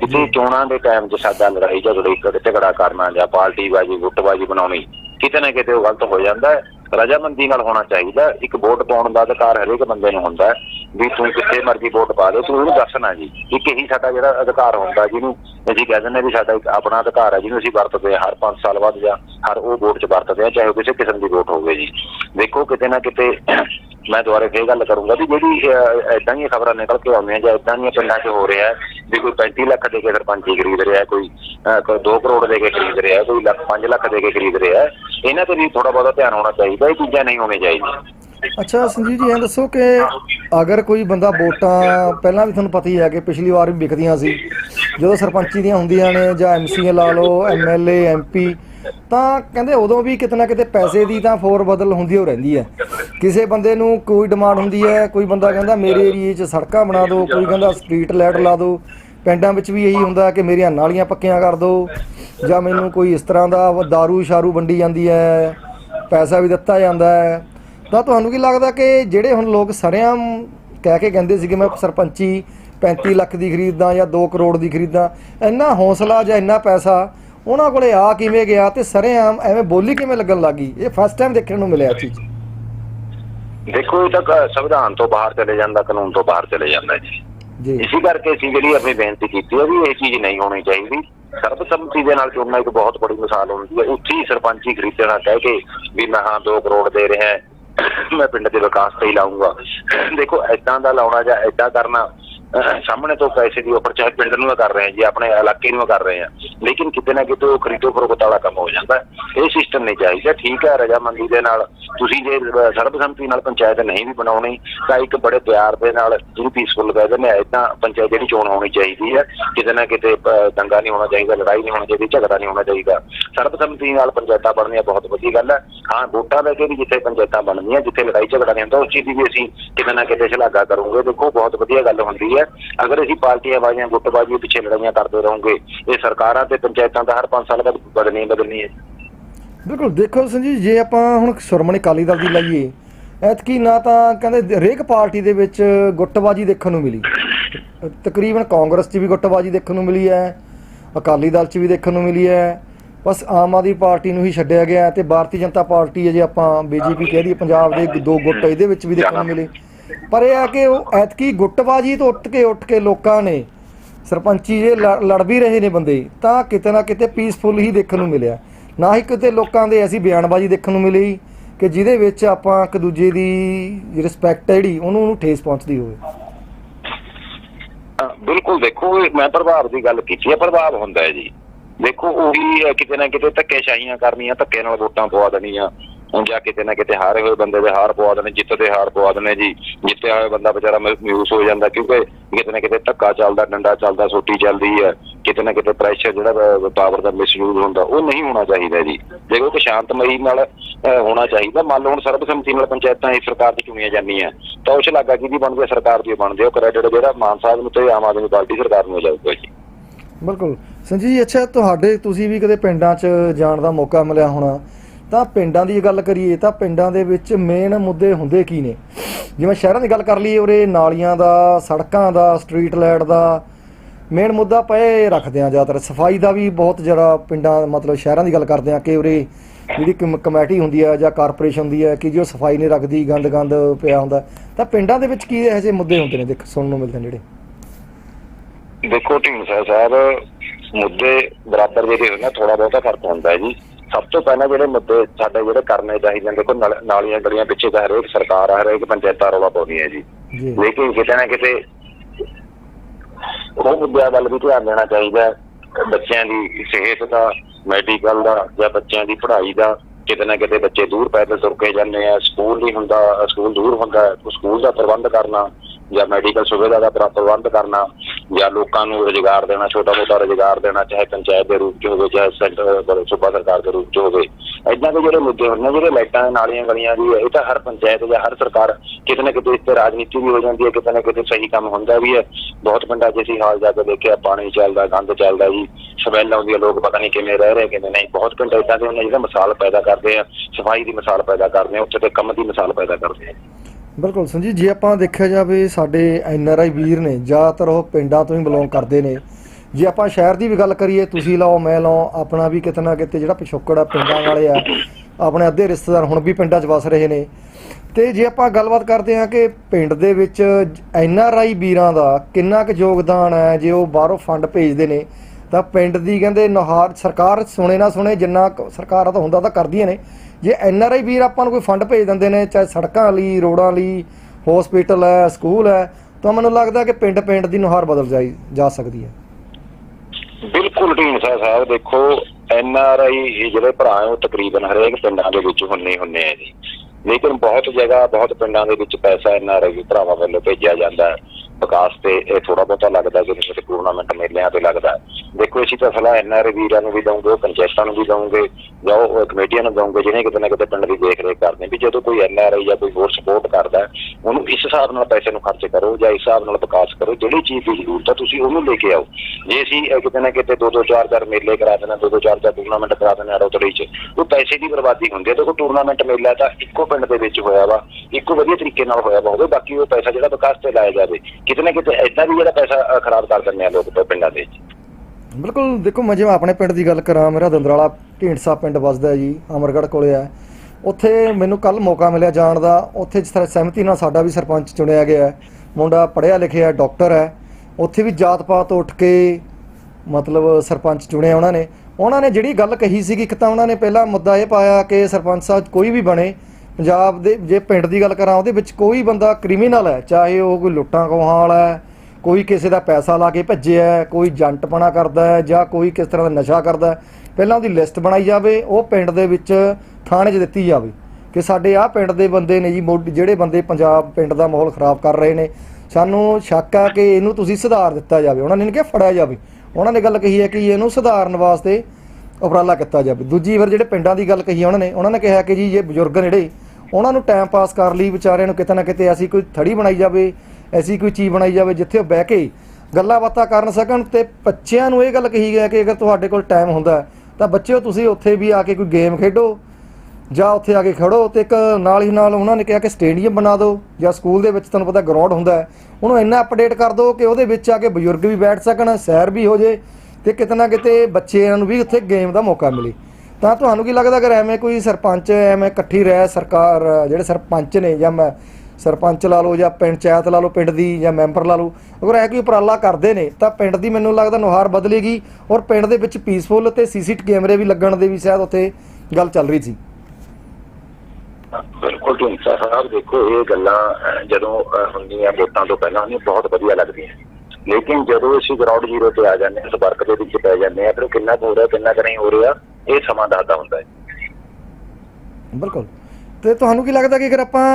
ਕਿਤੇ ਚੋਣਾਂ ਦੇ ਟਾਈਮ 'ਚ ਸਾਡਾ ਲੜਾਈ ਝਗੜੇ ਝਗੜਾ ਕਰਨਾ ਜਾਂ ਪਾਰਟੀਬਾਜ਼ੀ ਗੁੱਟਬਾਜ਼ੀ ਬਣਾਉਣੀ ਕਿਤੇ ਨਾ ਕਿਤੇ ਉਹ ਗਲਤ ਹੋ ਜਾਂਦਾ ਹੈ। ਰਜਾਮੰਦੀ ਨਾਲ ਹੋਣਾ ਚਾਹੀਦਾ ਇੱਕ ਵੋਟ ਪਾਉਣ ਦਾ ਅਧਿਕਾਰ ਹਰੇਕ ਬੰਦੇ ਨੂੰ ਹੁੰਦਾ ਹੈ। ਵੀ ਤੂੰ ਕਿੱਥੇ ਮਰਜ਼ੀ ਵੋਟ ਪਾ ਦਿਓ ਤੂੰ ਉਹਨੂੰ ਦੱਸਣਾ ਜੀ ਇੱਕ ਇਹੀ ਸਾਡਾ ਜਿਹੜਾ ਅਧਿਕਾਰ ਹੁੰਦਾ ਜਿਹਨੂੰ ਅਸੀਂ ਕਹਿ ਦਿੰਦੇ ਵੀ ਸਾਡਾ ਇੱਕ ਆਪਣਾ ਅਧਿਕਾਰ ਹੈ ਜਿਹਨੂੰ ਅਸੀਂ ਵਰਤਦੇ ਹਾਂ ਹਰ 5 ਸਾਲ ਬਾਅਦ ਜਾਂ ਹਰ ਉਹ ਵੋਟ 'ਚ ਵਰਤਦੇ ਹਾਂ ਚਾਹੇ ਉਹ ਕਿਸੇ ਕਿਸਮ ਦੀ ਵੋਟ ਹੋਵੇ ਜੀ। ਦੇਖੋ ਕਿਤੇ ਨਾ ਕਿਤੇ ਮੈਂ ਦੁਬਾਰਾ ਫੇਰ ਗੱਲ ਕਰੂੰਗਾ ਵੀ ਜਿਹੜੀ ਐਦਾਂ ਦੀਆਂ ਖਬਰਾਂ ਨਿਕਲ ਕੇ ਆਉਂਦੀਆਂ ਜਾਂ ਐਦਾਂ ਦੀਆਂ ਪਿੰਡਾਂ 'ਚ ਹੋ ਰਿਹਾ ਵੀ ਕੋਈ 35 ਲੱਖ ਦੇ ਕੇ ਸਰਪੰਚੀ ਖਰੀਦ ਰਿਹਾ ਕੋਈ ਅਹ, ਕੋਈ 2 ਕਰੋੜ ਦੇ ਕੇ ਖਰੀਦ ਰਿਹਾ ਕੋਈ ਲੱਖ 5 ਲੱਖ ਦੇ ਕੇ ਖਰੀਦ ਰਿਹਾ ਇਹਨਾਂ ਤੇ ਵੀ ਥੋੜਾ ਬਹੁਤਾ ਧਿਆਨ ਹੋਣਾ ਚਾਹੀਦਾ ਇਹ ਚੀਜ਼ਾਂ ਨਹੀਂ ਹੋਣੀਆਂ ਚਾਹੀਦੀਆਂ। ਅੱਛਾ, ਸੰਜੀਵ ਜੀ, ਇਹ ਦੱਸੋ ਕਿ ਅਗਰ ਕੋਈ ਬੰਦਾ ਵੋਟਾਂ, ਪਹਿਲਾਂ ਵੀ ਤੁਹਾਨੂੰ ਪਤਾ ਹੀ ਹੈ ਕਿ ਪਿਛਲੀ ਵਾਰ ਵੀ ਵਿਕਦੀਆਂ ਸੀ, ਜਦੋਂ ਸਰਪੰਚੀ ਦੀਆਂ ਹੁੰਦੀਆਂ ਨੇ ਜਾਂ ਐਮਸੀਏ ਲਾ ਲਓ ਐਮਐਲਏ ਐਮਪੀ ਤਾਂ ਕਹਿੰਦੇ ਉਦੋਂ ਵੀ ਕਿਤੇ ਨਾ ਕਿਤੇ ਪੈਸੇ ਦੀ ਤਾਂ ਫੋਰ ਬਦਲ ਹੁੰਦੀ ਹੋ ਰਹਿੰਦੀ ਹੈ। ਕਿਸੇ ਬੰਦੇ ਨੂੰ ਕੋਈ ਡਿਮਾਂਡ ਹੁੰਦੀ ਹੈ, ਕੋਈ ਬੰਦਾ ਕਹਿੰਦਾ ਮੇਰੇ ਏਰੀਏ 'ਚ ਸੜਕਾਂ ਬਣਾ ਦਿਓ, ਕੋਈ ਕਹਿੰਦਾ ਸਟਰੀਟ ਲਾਈਟ ਲਾ ਦਿਓ, ਪਿੰਡਾਂ ਵਿੱਚ ਵੀ ਇਹੀ ਹੁੰਦਾ ਕਿ ਮੇਰੀਆਂ ਨਾਲੀਆਂ ਪੱਕੀਆਂ ਕਰ ਦਿਓ, ਜਾਂ ਮੈਨੂੰ ਕੋਈ ਇਸ ਤਰ੍ਹਾਂ ਦਾ दारू ਸ਼ਾਰੂ ਵੰਡੀ ਜਾਂਦੀ ਹੈ, ਪੈਸਾ ਵੀ ਦਿੱਤਾ ਜਾਂਦਾ ਹੈ। ਤਾਂ ਤੁਹਾਨੂੰ ਕੀ ਲੱਗਦਾ ਕਿ ਜਿਹੜੇ ਹੁਣ ਲੋਕ ਸਰਿਆਮ ਕਹਿ ਕੇ ਕਹਿੰਦੇ ਸੀਗੇ ਮੈਂ ਸਰਪੰਚੀ 35 ਲੱਖ ਦੀ ਖਰੀਦਦਾ ਜਾਂ 2 ਕਰੋੜ ਦੀ ਖਰੀਦਦਾ ਇੰਨਾ ਹੌਸਲਾ ਜਾਂ ਇੰਨਾ ਪੈਸਾ ਉਹਨਾਂ ਕੋਲੇ ਆ ਕਿਵੇਂ ਗਿਆ ਤੇ ਸਰਿਆਮ ਐਵੇਂ ਬੋਲੀ ਕਿਵੇਂ ਲੱਗਣ ਲੱਗੀ ਇਹ ਫਸਟ ਟਾਈਮ ਦੇਖਣ ਨੂੰ ਮਿਲਿਆ ਚੀਜ਼ ਦੇਖੋ ਇਹ ਤਾਂ ਸੰਵਿਧਾਨ ਤੋਂ ਬਾਹਰ ਚਲੇ ਜਾਂਦਾ ਕਾਨੂੰਨ ਤੋਂ ਬਾਹਰ ਚਲੇ ਜਾਂਦਾ ਜੀ। ਜੀ। ਇਸੇ ਕਰਕੇ ਅਸੀਂ ਜਿਹੜੀ ਆਪਣੀ ਬੇਨਤੀ ਕੀਤੀ ਹੈ ਵੀ ਇਹ ਚੀਜ਼ ਨਹੀਂ ਹੋਣੀ ਚਾਹੀਦੀ। ਸਰਬਸੰਮਤੀ ਦੇ ਨਾਲ ਚੁਣਨਾ ਇੱਕ ਬਹੁਤ ਬੜੀ ਮਿਸਾਲ ਹੁੰਦੀ ਹੈ। ਉੱਥੇ ਹੀ ਸਰਪੰਚੀ ਖਰੀਦਣਾ ਕਹਿ ਕੇ ਵੀ ਮੈਂ ਹਾਂ 2 ਕਰੋੜ ਦੇ ਰਿਹਾ ਮੈਂ ਪਿੰਡ ਦੇ ਵਿਕਾਸ ਤੇ ਹੀ ਲਾਉਂਗਾ। ਦੇਖੋ ਐਦਾਂ ਦਾ ਲਾਉਣਾ ਜਾਂ ਐਦਾਂ ਕਰਨਾ ਸਾਹਮਣੇ ਤੋਂ ਪੈਸੇ ਦੀ ਆਫਰ ਚਾਹੇ ਪਿੰਡ ਨੂੰ ਕਰ ਰਹੇ ਆ ਜੀ, ਆਪਣੇ ਇਲਾਕੇ ਨੂੰ ਕਰ ਰਹੇ ਆ ਲੇਕਿਨ ਕਿਤੇ ਨਾ ਕਿਤੇ ਉਹ ਖਰੀਦੋ ਫਰੋਖਤ ਵਾਲਾ ਕੰਮ ਹੋ ਜਾਂਦਾ ਇਹ ਸਿਸਟਮ ਨਹੀਂ ਚਾਹੀਦਾ। ਠੀਕ ਹੈ, ਰਜਾਮੰਦੀ ਦੇ ਨਾਲ ਤੁਸੀਂ ਜੇ ਸਰਬਸੰਮਤੀ ਨਾਲ ਪੰਚਾਇਤ ਨਹੀਂ ਵੀ ਬਣਾਉਣੀ, ਤਾਂ ਇੱਕ ਬੜੇ ਪਿਆਰ ਦੇ ਨਾਲ ਜਿਹਨੂੰ ਪੀਸਫੁਲ ਕਹਿੰਦੇ ਨੇ। ਇਦਾਂ ਪੰਚਾਇਤ ਜਿਹੜੀ ਚੋਣ ਹੋਣੀ ਚਾਹੀਦੀ ਹੈ। ਕਿਤੇ ਨਾ ਕਿਤੇ ਦੰਗਾ ਨਹੀਂ ਹੋਣਾ ਚਾਹੀਦਾ, ਲੜਾਈ ਨਹੀਂ ਹੋਣੀ ਚਾਹੀਦੀ, ਝਗੜਾ ਨਹੀਂ ਹੋਣਾ ਚਾਹੀਦਾ। ਸਰਬਸੰਮਤੀ ਨਾਲ ਪੰਚਾਇਤਾਂ ਬਣਨੀਆਂ ਬਹੁਤ ਵਧੀਆ ਗੱਲ ਹੈ। ਹਾਂ, ਵੋਟਾਂ ਲੈ ਕੇ ਵੀ ਜਿੱਥੇ ਪੰਚਾਇਤਾਂ ਬਣਦੀਆਂ ਜਿੱਥੇ ਲੜਾਈ ਝਗੜਾ ਨਹੀਂ ਹੁੰਦਾ, ਉਸ ਚੀਜ਼ ਦੀ ਵੀ ਅਸੀਂ ਕਿਤੇ ਨਾ ਕਿਤੇ ਸ਼ਲਾਘਾ ਕਰੂੰਗੇ। ਦੇਖੋ, ਬਹੁਤ ਵਧੀਆ ਗੱਲ ਹੁੰਦੀ ਹੈ। ਅਗਰ ਅਸੀਂ ਪਾਰਟੀਆਂ ਬਾਜ਼ੀਆਂ ਗੁੱਟਬਾਜ਼ੀ ਪਿੱਛੇ ਲੜਾਈਆਂ ਕਰਦੇ ਰਹੋਗੇ ਇਹ ਸਰਕਾਰਾਂ ਤੇ ਪੰਚਾਇਤਾਂ ਦਾ ਹਰ 5 ਸਾਲ ਬਾਅਦ ਬਦਲਣੀ ਹੀ ਬਦਲਣੀ ਹੈ। ਬਿਲਕੁਲ ਦੇਖੋ ਸੰਜੀ ਜੇ ਆਪਾਂ ਹੁਣ ਸ਼੍ਰੋਮਣੀ ਅਕਾਲੀ ਦਲ ਦੀ ਲਾਈਏ ਐਤਕੀ ਨਾ ਤਾਂ ਕਹਿੰਦੇ ਹਰੇਕ ਪਾਰਟੀ ਦੇ ਵਿੱਚ ਗੁੱਟਬਾਜੀ ਦੇਖਣ ਨੂੰ ਮਿਲੀ। ਤਕਰੀਬਨ ਕਾਂਗਰਸ 'ਚ ਵੀ ਗੁੱਟਬਾਜੀ ਦੇਖਣ ਨੂੰ ਮਿਲੀ ਹੈ ਅਕਾਲੀ ਦਲ 'ਚ ਵੀ ਦੇਖਣ ਨੂੰ ਮਿਲੀ ਹੈ। ਬਸ ਆਮ ਆਦਮੀ ਪਾਰਟੀ ਨੂੰ ਹੀ ਛੱਡਿਆ ਗਿਆ ਤੇ ਭਾਰਤੀ ਜਨਤਾ ਪਾਰਟੀ ਹੈ ਜੇ ਆਪਾਂ ਬੀਜੇਪੀ ਕਹਿ ਦਈਏ ਪੰਜਾਬ ਦੇ ਦੋ ਗੁੱਟ ਇਹਦੇ ਵਿੱਚ ਵੀ ਦੇਖਣ ਨੂੰ ਮਿਲੇ। ਪਰ ਇਹ ਆ ਕਿ ਉਹ ਐਤਕੀ ਗੁੱਟਬਾਜੀ ਤੋਂ ਉੱਠ ਕੇ ਉੱਠ ਕੇ ਲੋਕਾਂ ਨੇ ਸਰਪੰਚੀ ਜੇ ਲੜ ਵੀ ਰਹੇ ਨੇ ਬੰਦੇ, ਤਾਂ ਕਿਤੇ ਨਾ ਕਿਤੇ ਪੀਸਫੁਲ ਹੀ ਦੇਖਣ ਨੂੰ ਮਿਲਿਆ। ਨਾ ਹੀ ਕਿਤੇ ਲੋਕਾਂ ਦੇ ਐਸੀ ਬਿਆਨਬਾਜ਼ੀ ਦੇਖਣ ਨੂੰ ਮਿਲੀ ਕਿ ਜਿਹਦੇ ਵਿੱਚ ਆਪਾਂ ਇੱਕ ਦੂਜੇ ਦੀ ਰਿਸਪੈਕਟ ਹੈ ਜਿਹੜੀ, ਉਹਨੂੰ ਉਹਨੂੰ ਠੇਸ ਪਹੁੰਚਦੀ ਹੋਵੇ। ਬਿਲਕੁਲ ਦੇਖੋ ਮੈਂ ਪ੍ਰਭਾਵ ਦੀ ਗੱਲ ਕੀਤੀ ਹੈ, ਪ੍ਰਭਾਵ ਹੁੰਦਾ ਹੈ ਜੀ। ਦੇਖੋ, ਉਹੀ ਕਿਤੇ ਨਾ ਕਿਤੇ ਧੱਕੇਸ਼ਾਹੀਆਂ ਕਰਨੀਆਂ, ਧੱਕੇ ਨਾਲ ਵੋਟਾਂ ਪਵਾ ਦੇਣੀਆਂ। ਹੁਣ ਕਿਤੇ ਨਾ ਕਿਤੇ ਹਾਰੇ ਹੋਏ ਬੰਦੇ ਦੇ ਹਾਰ ਪਵਾ ਦੇਣੇ ਜਿੱਤਦੇ ਹਾਰ ਪਵਾ ਦੇਣੇ ਜੀ। ਜਿੱਤਿਆ ਹੋਇਆ ਬੰਦਾ ਵਿਚਾਰਾ ਮਿਊਸ ਹੋ ਜਾਂਦਾ ਕਿਉਂਕਿ ਕਿਤੇ ਨਾ ਕਿਤੇ ਧੱਕਾ ਚੱਲਦਾ, ਡੰਡਾ ਚੱਲਦਾ, ਸੋਟੀ ਚੱਲਦੀ ਹੈ। ਕਿਤੇ ਨਾ ਕਿਤੇ ਪ੍ਰੈਸ਼ਰ ਜਿਹੜਾ ਪਾਵਰ ਦਾ ਮਿਸਯੂਜ਼ ਹੁੰਦਾ, ਉਹ ਨਹੀਂ ਹੋਣਾ ਚਾਹੀਦਾ ਜੀ। ਦੇਖੋ ਕਿ ਸ਼ਾਂਤਮਈ ਨਾਲ ਹੋਣਾ ਚਾਹੀਦਾ। ਮੰਨ ਲਓ ਹੁਣ ਸਰਬਸੰਮਤੀ ਨਾਲ ਪੰਚਾਇਤਾਂ ਇਸ ਸਰਕਾਰ ਦੀ ਚੁਣੀਆਂ ਜਾਂਦੀਆਂ। ਤਾਂ ਉਸ ਲੱਗਾ ਕਿਹਦੀ ਬਣਦੀ ਹੈ ਸਰਕਾਰ ਦੀ ਬਣਦੇ ਹੈ ਉਹ ਕ੍ਰੈਡਿਟ ਜਿਹੜਾ ਮਾਨ ਸਾਹਿਬ ਨੂੰ ਤੇ ਆਮ ਆਦਮੀ ਪਾਰਟੀ ਸਰਕਾਰ ਨੂੰ ਜਾਊਗਾ ਜੀ। ਬਿਲਕੁਲ। ਸੰਜੀ ਜੀ, ਅੱਛਾ, ਤੁਹਾਡੇ, ਤੁਸੀਂ ਵੀ ਕਦੇ ਪਿੰਡਾਂ 'ਚ ਜਾਣ ਦਾ ਮੌਕਾ ਮਿਲਿਆ ਹੋਣਾ? ਤਾਂ ਪਿੰਡਾਂ ਦੀ ਗੱਲ ਕਰੀਏ ਤਾਂ ਪਿੰਡਾਂ ਦੇ ਵਿੱਚ ਮੇਨ ਮੁੱਦੇ ਹੁੰਦੇ ਕੀ ਨੇ? ਜਿਵੇਂ ਸ਼ਹਿਰਾਂ ਦੀ ਗੱਲ ਕਰ ਲਈਏ ਉਰੇ ਨਾਲੀਆਂ ਦਾ, ਸੜਕਾਂ ਦਾ ਸਟਰੀਟ ਲਾਈਟ ਦਾ ਮੇਨ ਮੁੱਦਾ ਪਏ ਰੱਖਦੇ ਆ ਜ਼ਿਆਦਾਤਰ। ਸਫ਼ਾਈ ਦਾ ਵੀ ਬਹੁਤ ਜ਼ਿਆਦਾ ਪਿੰਡਾਂ, ਮਤਲਬ ਸ਼ਹਿਰਾਂ ਦੀ ਗੱਲ ਕਰਦੇ ਆ ਕਿ ਉਰੇ ਜਿਹੜੀ ਕਮੇਟੀ ਹੁੰਦੀ ਆ ਜਾਂ ਕਾਰਪੋਰੇਸ਼ਨ ਹੁੰਦੀ ਆ ਕਿ ਜੋ ਸਫ਼ਾਈ ਨਹੀਂ ਰੱਖਦੀ ਗੰਦ ਗੰਦ ਪਿਆ ਹੁੰਦਾ। ਤਾਂ ਪਿੰਡਾਂ ਦੇ ਵਿੱਚ ਕੀ ਇਹੋ ਜਿਹੇ ਮੁੱਦੇ ਹੁੰਦੇ ਨੇ? ਦੇਖ, ਸੁਣਨ ਨੂੰ ਮਿਲਦੇ ਨੇ ਜਿਹੜੇ। ਦੇਖੋ ਢੀਂਡਸਾ ਸਾਹਿਬ, ਮੁੱਦੇ ਬਰਾਬਰ ਜਿਹੜੇ ਹੁੰਦੇ ਥੋੜਾ ਬਹੁਤਾ ਫ਼ਰਕ ਹੁੰਦਾ ਜੀ। ਸਭ ਤੋਂ ਪਹਿਲਾਂ ਜਿਹੜੇ ਮੁੱਦੇ ਸਾਡੇ ਜਿਹੜੇ ਕਰਨੇ ਚਾਹੀਦੇ ਨੇ ਦੇਖੋ ਨਾਲ- ਨਾਲੀਆਂ ਗਲੀਆਂ ਪਿੱਛੇ ਤਾਂ ਹਰੇਕ ਸਰਕਾਰ ਆ ਹਰੇਕ ਪੰਚਾਇਤਾਂ ਰੌਲਾ ਪਾਉਂਦੀ ਹੈ ਜੀ। ਲੇਕਿਨ ਕਿਤੇ ਨਾ ਕਿਤੇ ਉਹ ਮੁੱਦਿਆਂ ਵੱਲ ਵੀ ਧਿਆਨ ਦੇਣਾ ਚਾਹੀਦਾ। ਬੱਚਿਆਂ ਦੀ ਸਿਹਤ ਦਾ ਮੈਡੀਕਲ ਦਾ ਜਾਂ ਬੱਚਿਆਂ ਦੀ ਪੜ੍ਹਾਈ ਦਾ ਕਿਤੇ ਨਾ ਕਿਤੇ ਬੱਚੇ ਦੂਰ ਪੈਦਲ ਤੁਰ ਕੇ ਜਾਂਦੇ ਆ ਸਕੂਲ ਨਹੀਂ ਹੁੰਦਾ ਸਕੂਲ ਦੂਰ ਹੁੰਦਾ ਸਕੂਲ ਦਾ ਪ੍ਰਬੰਧ ਕਰਨਾ। ਜਾਂ ਮੈਡੀਕਲ ਸੁਵਿਧਾ ਦਾ ਪ੍ਰ- ਪ੍ਰਬੰਧ ਕਰਨਾ ਜਾਂ ਲੋਕਾਂ ਨੂੰ ਰੁਜ਼ਗਾਰ ਦੇਣਾ ਛੋਟਾ ਮੋਟਾ ਰੁਜ਼ਗਾਰ ਦੇਣਾ ਚਾਹੇ ਪੰਚਾਇਤ ਦੇ ਰੂਪ 'ਚ ਹੋਵੇ ਚਾਹੇ ਸੈਂਟਰ ਸੂਬਾ ਸਰਕਾਰ ਦੇ ਰੂਪ 'ਚ ਹੋਵੇ ਇਦਾਂ ਦੇ ਜਿਹੜੇ ਮੁੱਦੇ ਹੁੰਦੇ ਨੇ ਜਿਹੜੇ ਲਾਈਟਾਂ ਨਾਲੀਆਂ ਗਲੀਆਂ ਦੀ ਹੈ, ਇਹ ਤਾਂ ਹਰ ਪੰਚਾਇਤ ਜਾਂ ਹਰ ਸਰਕਾਰ ਕਿਤੇ ਨਾ ਕਿਤੇ ਇਸ ਤੇ ਰਾਜਨੀਤੀ ਵੀ ਹੋ ਜਾਂਦੀ ਹੈ ਕਿਤੇ ਨਾ ਕਿਤੇ ਸਹੀ ਕੰਮ ਹੁੰਦਾ ਵੀ ਹੈ। ਬਹੁਤ ਪਿੰਡਾਂ 'ਚ ਅਸੀਂ ਹਾਲ ਜਾ ਕੇ ਦੇਖਿਆ ਪਾਣੀ ਚੱਲਦਾ ਗੰਦ ਚੱਲਦਾ ਜੀ ਸਮੈਲ ਆਉਂਦੀ ਹੈ ਲੋਕ ਪਤਾ ਨਹੀਂ ਕਿਵੇਂ ਰਹਿ ਰਹੇ ਕਿਵੇਂ ਨਹੀਂ। ਬਹੁਤ ਪਿੰਡ ਇਦਾਂ ਦੇ ਹੁੰਦੇ ਜਿਹੜੇ ਮਿਸਾਲ ਪੈਦਾ ਕਰਦੇ ਆ ਸਫ਼ਾਈ ਦੀ ਮਿਸਾਲ ਪੈਦਾ ਕਰਦੇ ਆ ਉੱਥੇ ਤੇ ਕੰਮ ਦੀ ਮਿਸਾਲ ਪੈਦਾ ਕਰਦੇ ਆ। ਬਿਲਕੁਲ ਸੰਜੀ ਜੇ ਆਪਾਂ ਦੇਖਿਆ ਜਾਵੇ, ਸਾਡੇ ਐਨ ਆਰ ਆਈ ਵੀਰ ਨੇ ਜ਼ਿਆਦਾਤਰ ਉਹ ਪਿੰਡਾਂ ਤੋਂ ਹੀ ਬਿਲੋਂਗ ਕਰਦੇ ਨੇ। ਜੇ ਆਪਾਂ ਸ਼ਹਿਰ ਦੀ ਵੀ ਗੱਲ ਕਰੀਏ, ਤੁਸੀਂ ਲਾਓ, ਮੈਂ ਲਾਓ, ਆਪਣਾ ਵੀ ਕਿਤੇ ਨਾ ਕਿਤੇ ਜਿਹੜਾ ਪਿਛੋਕੜ ਆ, ਪਿੰਡਾਂ ਵਾਲੇ ਆ, ਆਪਣੇ ਅੱਧੇ ਰਿਸ਼ਤੇਦਾਰ ਹੁਣ ਵੀ ਪਿੰਡਾਂ 'ਚ ਵਸ ਰਹੇ ਨੇ। ਤੇ ਜੇ ਆਪਾਂ ਗੱਲਬਾਤ ਕਰਦੇ ਹਾਂ ਕਿ ਪਿੰਡ ਦੇ ਵਿੱਚ ਐਨ ਆਰ ਆਈ ਵੀਰਾਂ ਦਾ ਕਿੰਨਾ ਕੁ ਯੋਗਦਾਨ ਹੈ, ਜੇ ਉਹ ਬਾਹਰੋਂ ਫੰਡ ਭੇਜਦੇ ਨੇ, ਤਾਂ ਪਿੰਡ ਦੀ ਕਹਿੰਦੇ ਨੁਹਾਰ ਸਰਕਾਰ ਸੁਣੇ ਨਾ ਸੁਣੇ, ਜਿੰਨਾ ਕੁ ਸਰਕਾਰਾਂ ਤਾਂ ਹੁੰਦਾ ਤਾਂ ਕਰਦੀਆਂ ਨੇ। ਜੇ ਐਨ ਆਰ ਆਈ ਵੀਰ ਆਪਾਂ ਨੂੰ ਕੋਈ ਫੰਡ ਭੇਜ ਦਿੰਦੇ ਨੇ, ਚਾਹੇ ਸੜਕਾਂ ਲਈ, ਰੋਡਾਂ ਲਈ ਹਸਪੀਟਲ ਹੈ ਸਕੂਲ ਹੈ, ਤਾਂ ਮੈਨੂੰ ਲੱਗਦਾ ਕਿ ਪਿੰਡ ਪਿੰਡ ਦੀ ਨੁਹਾਰ ਬਦਲ ਜਾਈ, ਜਾ ਸਕਦੀ ਹੈ। ਬਿਲਕੁਲ ਢੀਂਡਸਾ ਸਾਹਿਬ, ਦੇਖੋ, ਐਨ ਆਰ ਆਈ ਜਿਹੜੇ ਭਰਾ ਉਹ ਤਕਰੀਬਨ ਹਰੇਕ ਪਿੰਡਾਂ ਦੇ ਵਿੱਚ ਹੁੰਨੇ ਹੁੰਨੇ ਆ ਜੀ। ਲੇਕਿਨ ਬਹੁਤ ਜਗ੍ਹਾ, ਬਹੁਤ ਪਿੰਡਾਂ ਦੇ ਵਿੱਚ ਪੈਸਾ ਐਨ ਆਰ ਆਈ ਭਰਾਵਾਂ ਵੱਲੋਂ ਭੇਜਿਆ ਜਾਂਦਾ ਹੈ। ਵਿਕਾਸ ਤੇ ਇਹ ਥੋੜਾ ਬਹੁਤਾ ਲੱਗਦਾ ਕਿ ਕਿਸੇ ਟੂਰਨਾਮੈਂਟ ਮੇਲਿਆਂ ਤੇ ਲੱਗਦਾ ਦੇਖੋ ਅਸੀਂ ਤਾਂ ਸਲਾਹ ਐਨ ਆਰ ਵੀਰਾਂ ਨੂੰ ਵੀ ਦਵਾਂਗੇ ਪੰਚਾਇਤਾਂ ਨੂੰ ਵੀ ਦਵਾਂਗੇ ਜਾਂ ਉਹ ਕਮੇਟੀਆਂ ਨੂੰ ਦਵਾਂਗੇ ਜਿਹਨੇ ਕਿਤੇ ਨਾ ਕਿਤੇ ਪਿੰਡ ਦੀ ਦੇਖ ਰੇਖ ਕਰਦੇ ਵੀ ਜਦੋਂ ਕੋਈ ਐਨ ਆਰ ਆਈ ਜਾਂ ਕੋਈ ਹੋਰ ਸਪੋਰਟ ਕਰਦਾ, ਉਹਨੂੰ ਇਸ ਹਿਸਾਬ ਨਾਲ ਪੈਸੇ ਨੂੰ ਖਰਚ ਕਰੋ ਜਾਂ ਇਸ ਹਿਸਾਬ ਨਾਲ ਵਿਕਾਸ ਕਰੋ, ਜਿਹੜੀ ਚੀਜ਼ ਦੀ ਜ਼ਰੂਰਤ ਹੈ ਤੁਸੀਂ ਉਹਨੂੰ ਲੈ ਕੇ ਆਓ। ਜੇ ਅਸੀਂ ਕਿਤੇ ਨਾ ਕਿਤੇ ਦੋ ਦੋ ਚਾਰ ਚਾਰ ਮੇਲੇ ਕਰਾ ਦੇਣਾ ਦੋ ਦੋ ਚਾਰ ਚਾਰ ਟੂਰਨਾਮੈਂਟ ਕਰਾ ਦੇਣਾ ਅੜੋਤੜੀ ਚ, ਉਹ ਪੈਸੇ ਦੀ ਬਰਬਾਦੀ ਹੁੰਦੀ ਹੈ ਦੇਖੋ ਟੂਰਨਾਮੈਂਟ ਮੇਲਾ ਤਾਂ ਇੱਕੋ ਪਿੰਡ ਦੇ ਵਿੱਚ ਹੋਇਆ ਵਾ, ਇੱਕੋ ਵਧੀਆ ਤਰੀਕੇ ਨਾਲ ਹੋਇਆ ਵਾ ਹੋਵੇ ਬਾਕੀ ਉਹ ਪੈਸਾ ਜਿਹੜਾ ਵਿਕਾਸ ਤੇ ਲਾਇਆ ਜਾਵੇ, ਕਿਤੇ ਨਾ ਕਿਤੇ ਏਦਾਂ ਵੀ ਜਿਹੜਾ ਪੈਸਾ ਖਰਾਬ ਕਰ ਦਿੰਦੇ ਆ ਲੋਕ ਪਿੰਡਾਂ ਦੇ ਵਿੱਚ। ਬਿਲਕੁਲ, ਦੇਖੋ, ਮੈਂ ਜਿਵੇਂ ਆਪਣੇ ਪਿੰਡ ਦੀ ਗੱਲ ਕਰਾਂ, ਮੇਰਾ ਦੰਦਰਾਲਾ ਢੀਂਡਸਾ ਪਿੰਡ ਵੱਸਦਾ ਜੀ, ਅਮਰਗੜ੍ਹ ਕੋਲੇ ਆ ਉੱਥੇ ਮੈਨੂੰ ਕੱਲ ਮੌਕਾ ਮਿਲਿਆ ਜਾਣ ਦਾ। ਉੱਥੇ ਜਿਸ ਤਰ੍ਹਾਂ ਸਹਿਮਤੀ ਨਾਲ ਸਾਡਾ ਵੀ ਸਰਪੰਚ ਚੁਣਿਆ ਗਿਆ ਮੁੰਡਾ ਪੜ੍ਹਿਆ ਲਿਖਿਆ ਡਾਕਟਰ ਹੈ। ਉੱਥੇ ਵੀ ਜਾਤ ਪਾਤ ਤੋਂ ਉੱਠ ਕੇ ਮਤਲਬ ਸਰਪੰਚ ਚੁਣਿਆ ਉਹਨਾਂ ਨੇ। ਉਹਨਾਂ ਨੇ ਜਿਹੜੀ ਗੱਲ ਕਹੀ ਸੀਗੀ, ਇੱਕ ਤਾਂ ਉਹਨਾਂ ਨੇ ਪਹਿਲਾ ਮੁੱਦਾ ਇਹ ਪਾਇਆ ਕਿ ਸਰਪੰਚ ਸਾਹਿਬ ਕੋਈ ਵੀ ਬਣੇ, ਪੰਜਾਬ ਦੇ, ਜੇ ਪਿੰਡ ਦੀ ਗੱਲ ਕਰਾਂ, ਉਹਦੇ ਵਿੱਚ ਕੋਈ ਬੰਦਾ ਕ੍ਰਿਮੀਨਲ ਹੈ, ਚਾਹੇ ਉਹ ਕੋਈ ਲੁੱਟਾਂ ਖੋਹਾਂ ਵਾਲਾ ਹੈ ਕੋਈ ਕਿਸੇ ਦਾ ਪੈਸਾ ਲਾ ਕੇ ਭੱਜਿਆ ਹੈ, ਕੋਈ ਜੰਟਪਣਾ ਕਰਦਾ ਹੈ ਜਾਂ ਕੋਈ ਕਿਸ ਤਰ੍ਹਾਂ ਦਾ ਨਸ਼ਾ ਕਰਦਾ ਹੈ, ਪਹਿਲਾਂ ਉਹਦੀ ਲਿਸਟ ਬਣਾਈ ਜਾਵੇ ਉਹ ਪਿੰਡ ਦੇ ਵਿੱਚ ਥਾਣੇ 'ਚ ਦਿੱਤੀ ਜਾਵੇ ਕਿ ਸਾਡੇ ਆਹ ਪਿੰਡ ਦੇ ਬੰਦੇ ਨੇ ਜੀ ਮੋਢ- ਜਿਹੜੇ ਬੰਦੇ ਪੰਜਾਬ ਪਿੰਡ ਦਾ ਮਾਹੌਲ ਖਰਾਬ ਕਰ ਰਹੇ ਨੇ ਸਾਨੂੰ ਸ਼ੱਕ ਆ ਕਿ ਇਹਨੂੰ ਤੁਸੀਂ ਸੁਧਾਰ ਦਿੱਤਾ ਜਾਵੇ। ਉਹਨਾਂ ਨੇ ਨਹੀਂ ਕਿਹਾ ਫੜਿਆ ਜਾਵੇ। ਉਹਨਾਂ ਨੇ ਗੱਲ ਕਹੀ ਹੈ ਕਿ ਇਹਨੂੰ ਸੁਧਾਰਨ ਵਾਸਤੇ ਉਪਰਾਲਾ ਕੀਤਾ ਜਾਵੇ। ਦੂਜੀ ਫਿਰ ਜਿਹੜੇ ਪਿੰਡਾਂ ਦੀ ਗੱਲ ਕਹੀ ਉਹਨਾਂ ਨੇ ਉਹਨਾਂ ਨੇ ਕਿਹਾ ਕਿ ਜੀ ਇਹ ਬਜ਼ੁਰਗ ਜਿਹੜੇ ਉਹਨਾਂ ਨੂੰ ਟਾਈਮ ਪਾਸ ਕਰ ਲਈ ਵਿਚਾਰਿਆਂ ਨੂੰ ਕਿਤੇ ਨਾ ਕਿਤੇ ਐਸੀ ਕੋਈ ਥੜੀ ਬਣਾਈ ਜਾਵੇ ਐਸੀ ਕੋਈ ਚੀਜ਼ ਬਣਾਈ ਜਾਵੇ ਜਿੱਥੇ ਉਹ ਬਹਿ ਕੇ ਗੱਲਾਂ ਬਾਤਾਂ ਕਰਨ ਸਕਣ ਤੇ ਬੱਚਿਆਂ ਨੂੰ ਇਹ ਗੱਲ ਕਹੀ ਗਿਆ ਕਿ ਅਗਰ ਤੁਹਾਡੇ ਕੋਲ ਟਾਈਮ ਹੁੰਦਾ ਤਾਂ ਬੱਚਿਓ ਤੁਸੀਂ ਉੱਥੇ ਵੀ ਆ ਕੇ ਕੋਈ ਗੇਮ ਖੇਡੋ ਜਾਂ ਉੱਥੇ ਆ ਕੇ ਖੜੋ ਤੇ ਇੱਕ ਨਾਲ ਹੀ ਨਾਲ ਉਹਨਾਂ ਨੇ ਕਿਹਾ ਕਿ ਸਟੇਡੀਅਮ ਬਣਾ ਦਿਓ ਜਾਂ ਸਕੂਲ ਦੇ ਵਿੱਚ ਤੁਹਾਨੂੰ ਪਤਾ ਗਰਾਊਂਡ ਹੁੰਦਾ ਹੈ। ਉਹਨੂੰ ਇੰਨਾ ਅਪਡੇਟ ਕਰ ਦਿਓ ਕਿ ਉਹਦੇ ਵਿੱਚ ਆ ਕੇ ਬਜ਼ੁਰਗ ਵੀ ਬੈਠ ਸਕਣ, ਸੈਰ ਵੀ ਹੋ ਜੇ ਤੇ ਕਿਤੇ ਨਾ ਕਿਤੇ ਬੱਚਿਆਂ ਨੂੰ ਵੀ ਉੱਥੇ ਗੇਮ ਦਾ ਮੌਕਾ ਮਿਲੇ। ਤਾਂ ਤੁਹਾਨੂੰ ਕੀ ਲੱਗਦਾ ਅਗਰ ਐਵੇਂ ਕੋਈ ਸਰਪੰਚ, ਐਵੇਂ ਇਕੱਠੀ ਰਹਿ ਸਰਕਾਰ, ਜਿਹੜੇ ਸਰਪੰਚ ਨੇ ਜਾਂ ਮੈਂ ਸਰਪੰਚ ਲਾ ਲਓ ਜਾਂ ਪੰਚਾਇਤ ਲਾ ਲਓ ਪਿੰਡ ਦੀ ਜਾਂ ਮੈਂਬਰ ਲਾ ਲਓ ਅਗਰ ਇਹ ਕੋਈ ਉਪਰਾਲਾ ਕਰਦੇ ਨੇ ਤਾਂ ਪਿੰਡ ਦੀ ਮੈਨੂੰ ਲੱਗਦਾ ਨੁਹਾਰ ਬਦਲੇਗੀ ਔਰ ਪਿੰਡ ਦੇ ਵਿੱਚ ਪੀਸਫੁਲ ਤੇ ਸੀਸੀਟੀ ਕੈਮਰੇ ਵੀ ਲੱਗਣ ਦੇ ਵੀ ਸ਼ਾਇਦ ਉੱਥੇ ਗੱਲ ਚੱਲ ਰਹੀ ਸੀ। ਬਿਲਕੁਲ ਢੀਂਸਾ ਸਾਹਿਬ ਦੇਖੋ ਇਹ ਗੱਲਾਂ ਜਦੋਂ ਹੁੰਦੀਆਂ ਵੋਟਾਂ ਤੋਂ ਪਹਿਲਾਂ ਨਹੀਂ ਬਹੁਤ ਵਧੀਆ ਲੱਗਦੀਆਂ। ਲੇਕਿਨ ਜਦੋਂ ਅਸੀਂ ਗਰਾਊਂਡ ਜ਼ੀਰੋ ਤੇ ਆ ਜਾਂਦੇ ਹਾਂ ਇਸ ਵਰਕ ਦੇ ਵਿੱਚ ਪੈ ਜਾਂਦੇ ਆ ਫਿਰ ਕਿੰਨਾ ਹੋ ਰਿਹਾ ਕਿੰਨਾ ਨਹੀਂ ਹੋ ਰਿਹਾ ਇਹ ਸਮਾਂ ਦੱਸਦਾ ਹੁੰਦਾ ਹੈ। ਬਿਲਕੁਲ। ਤੇ ਤੁਹਾਨੂੰ ਕੀ ਲੱਗਦਾ ਕਿ ਅਗਰ ਆਪਾਂ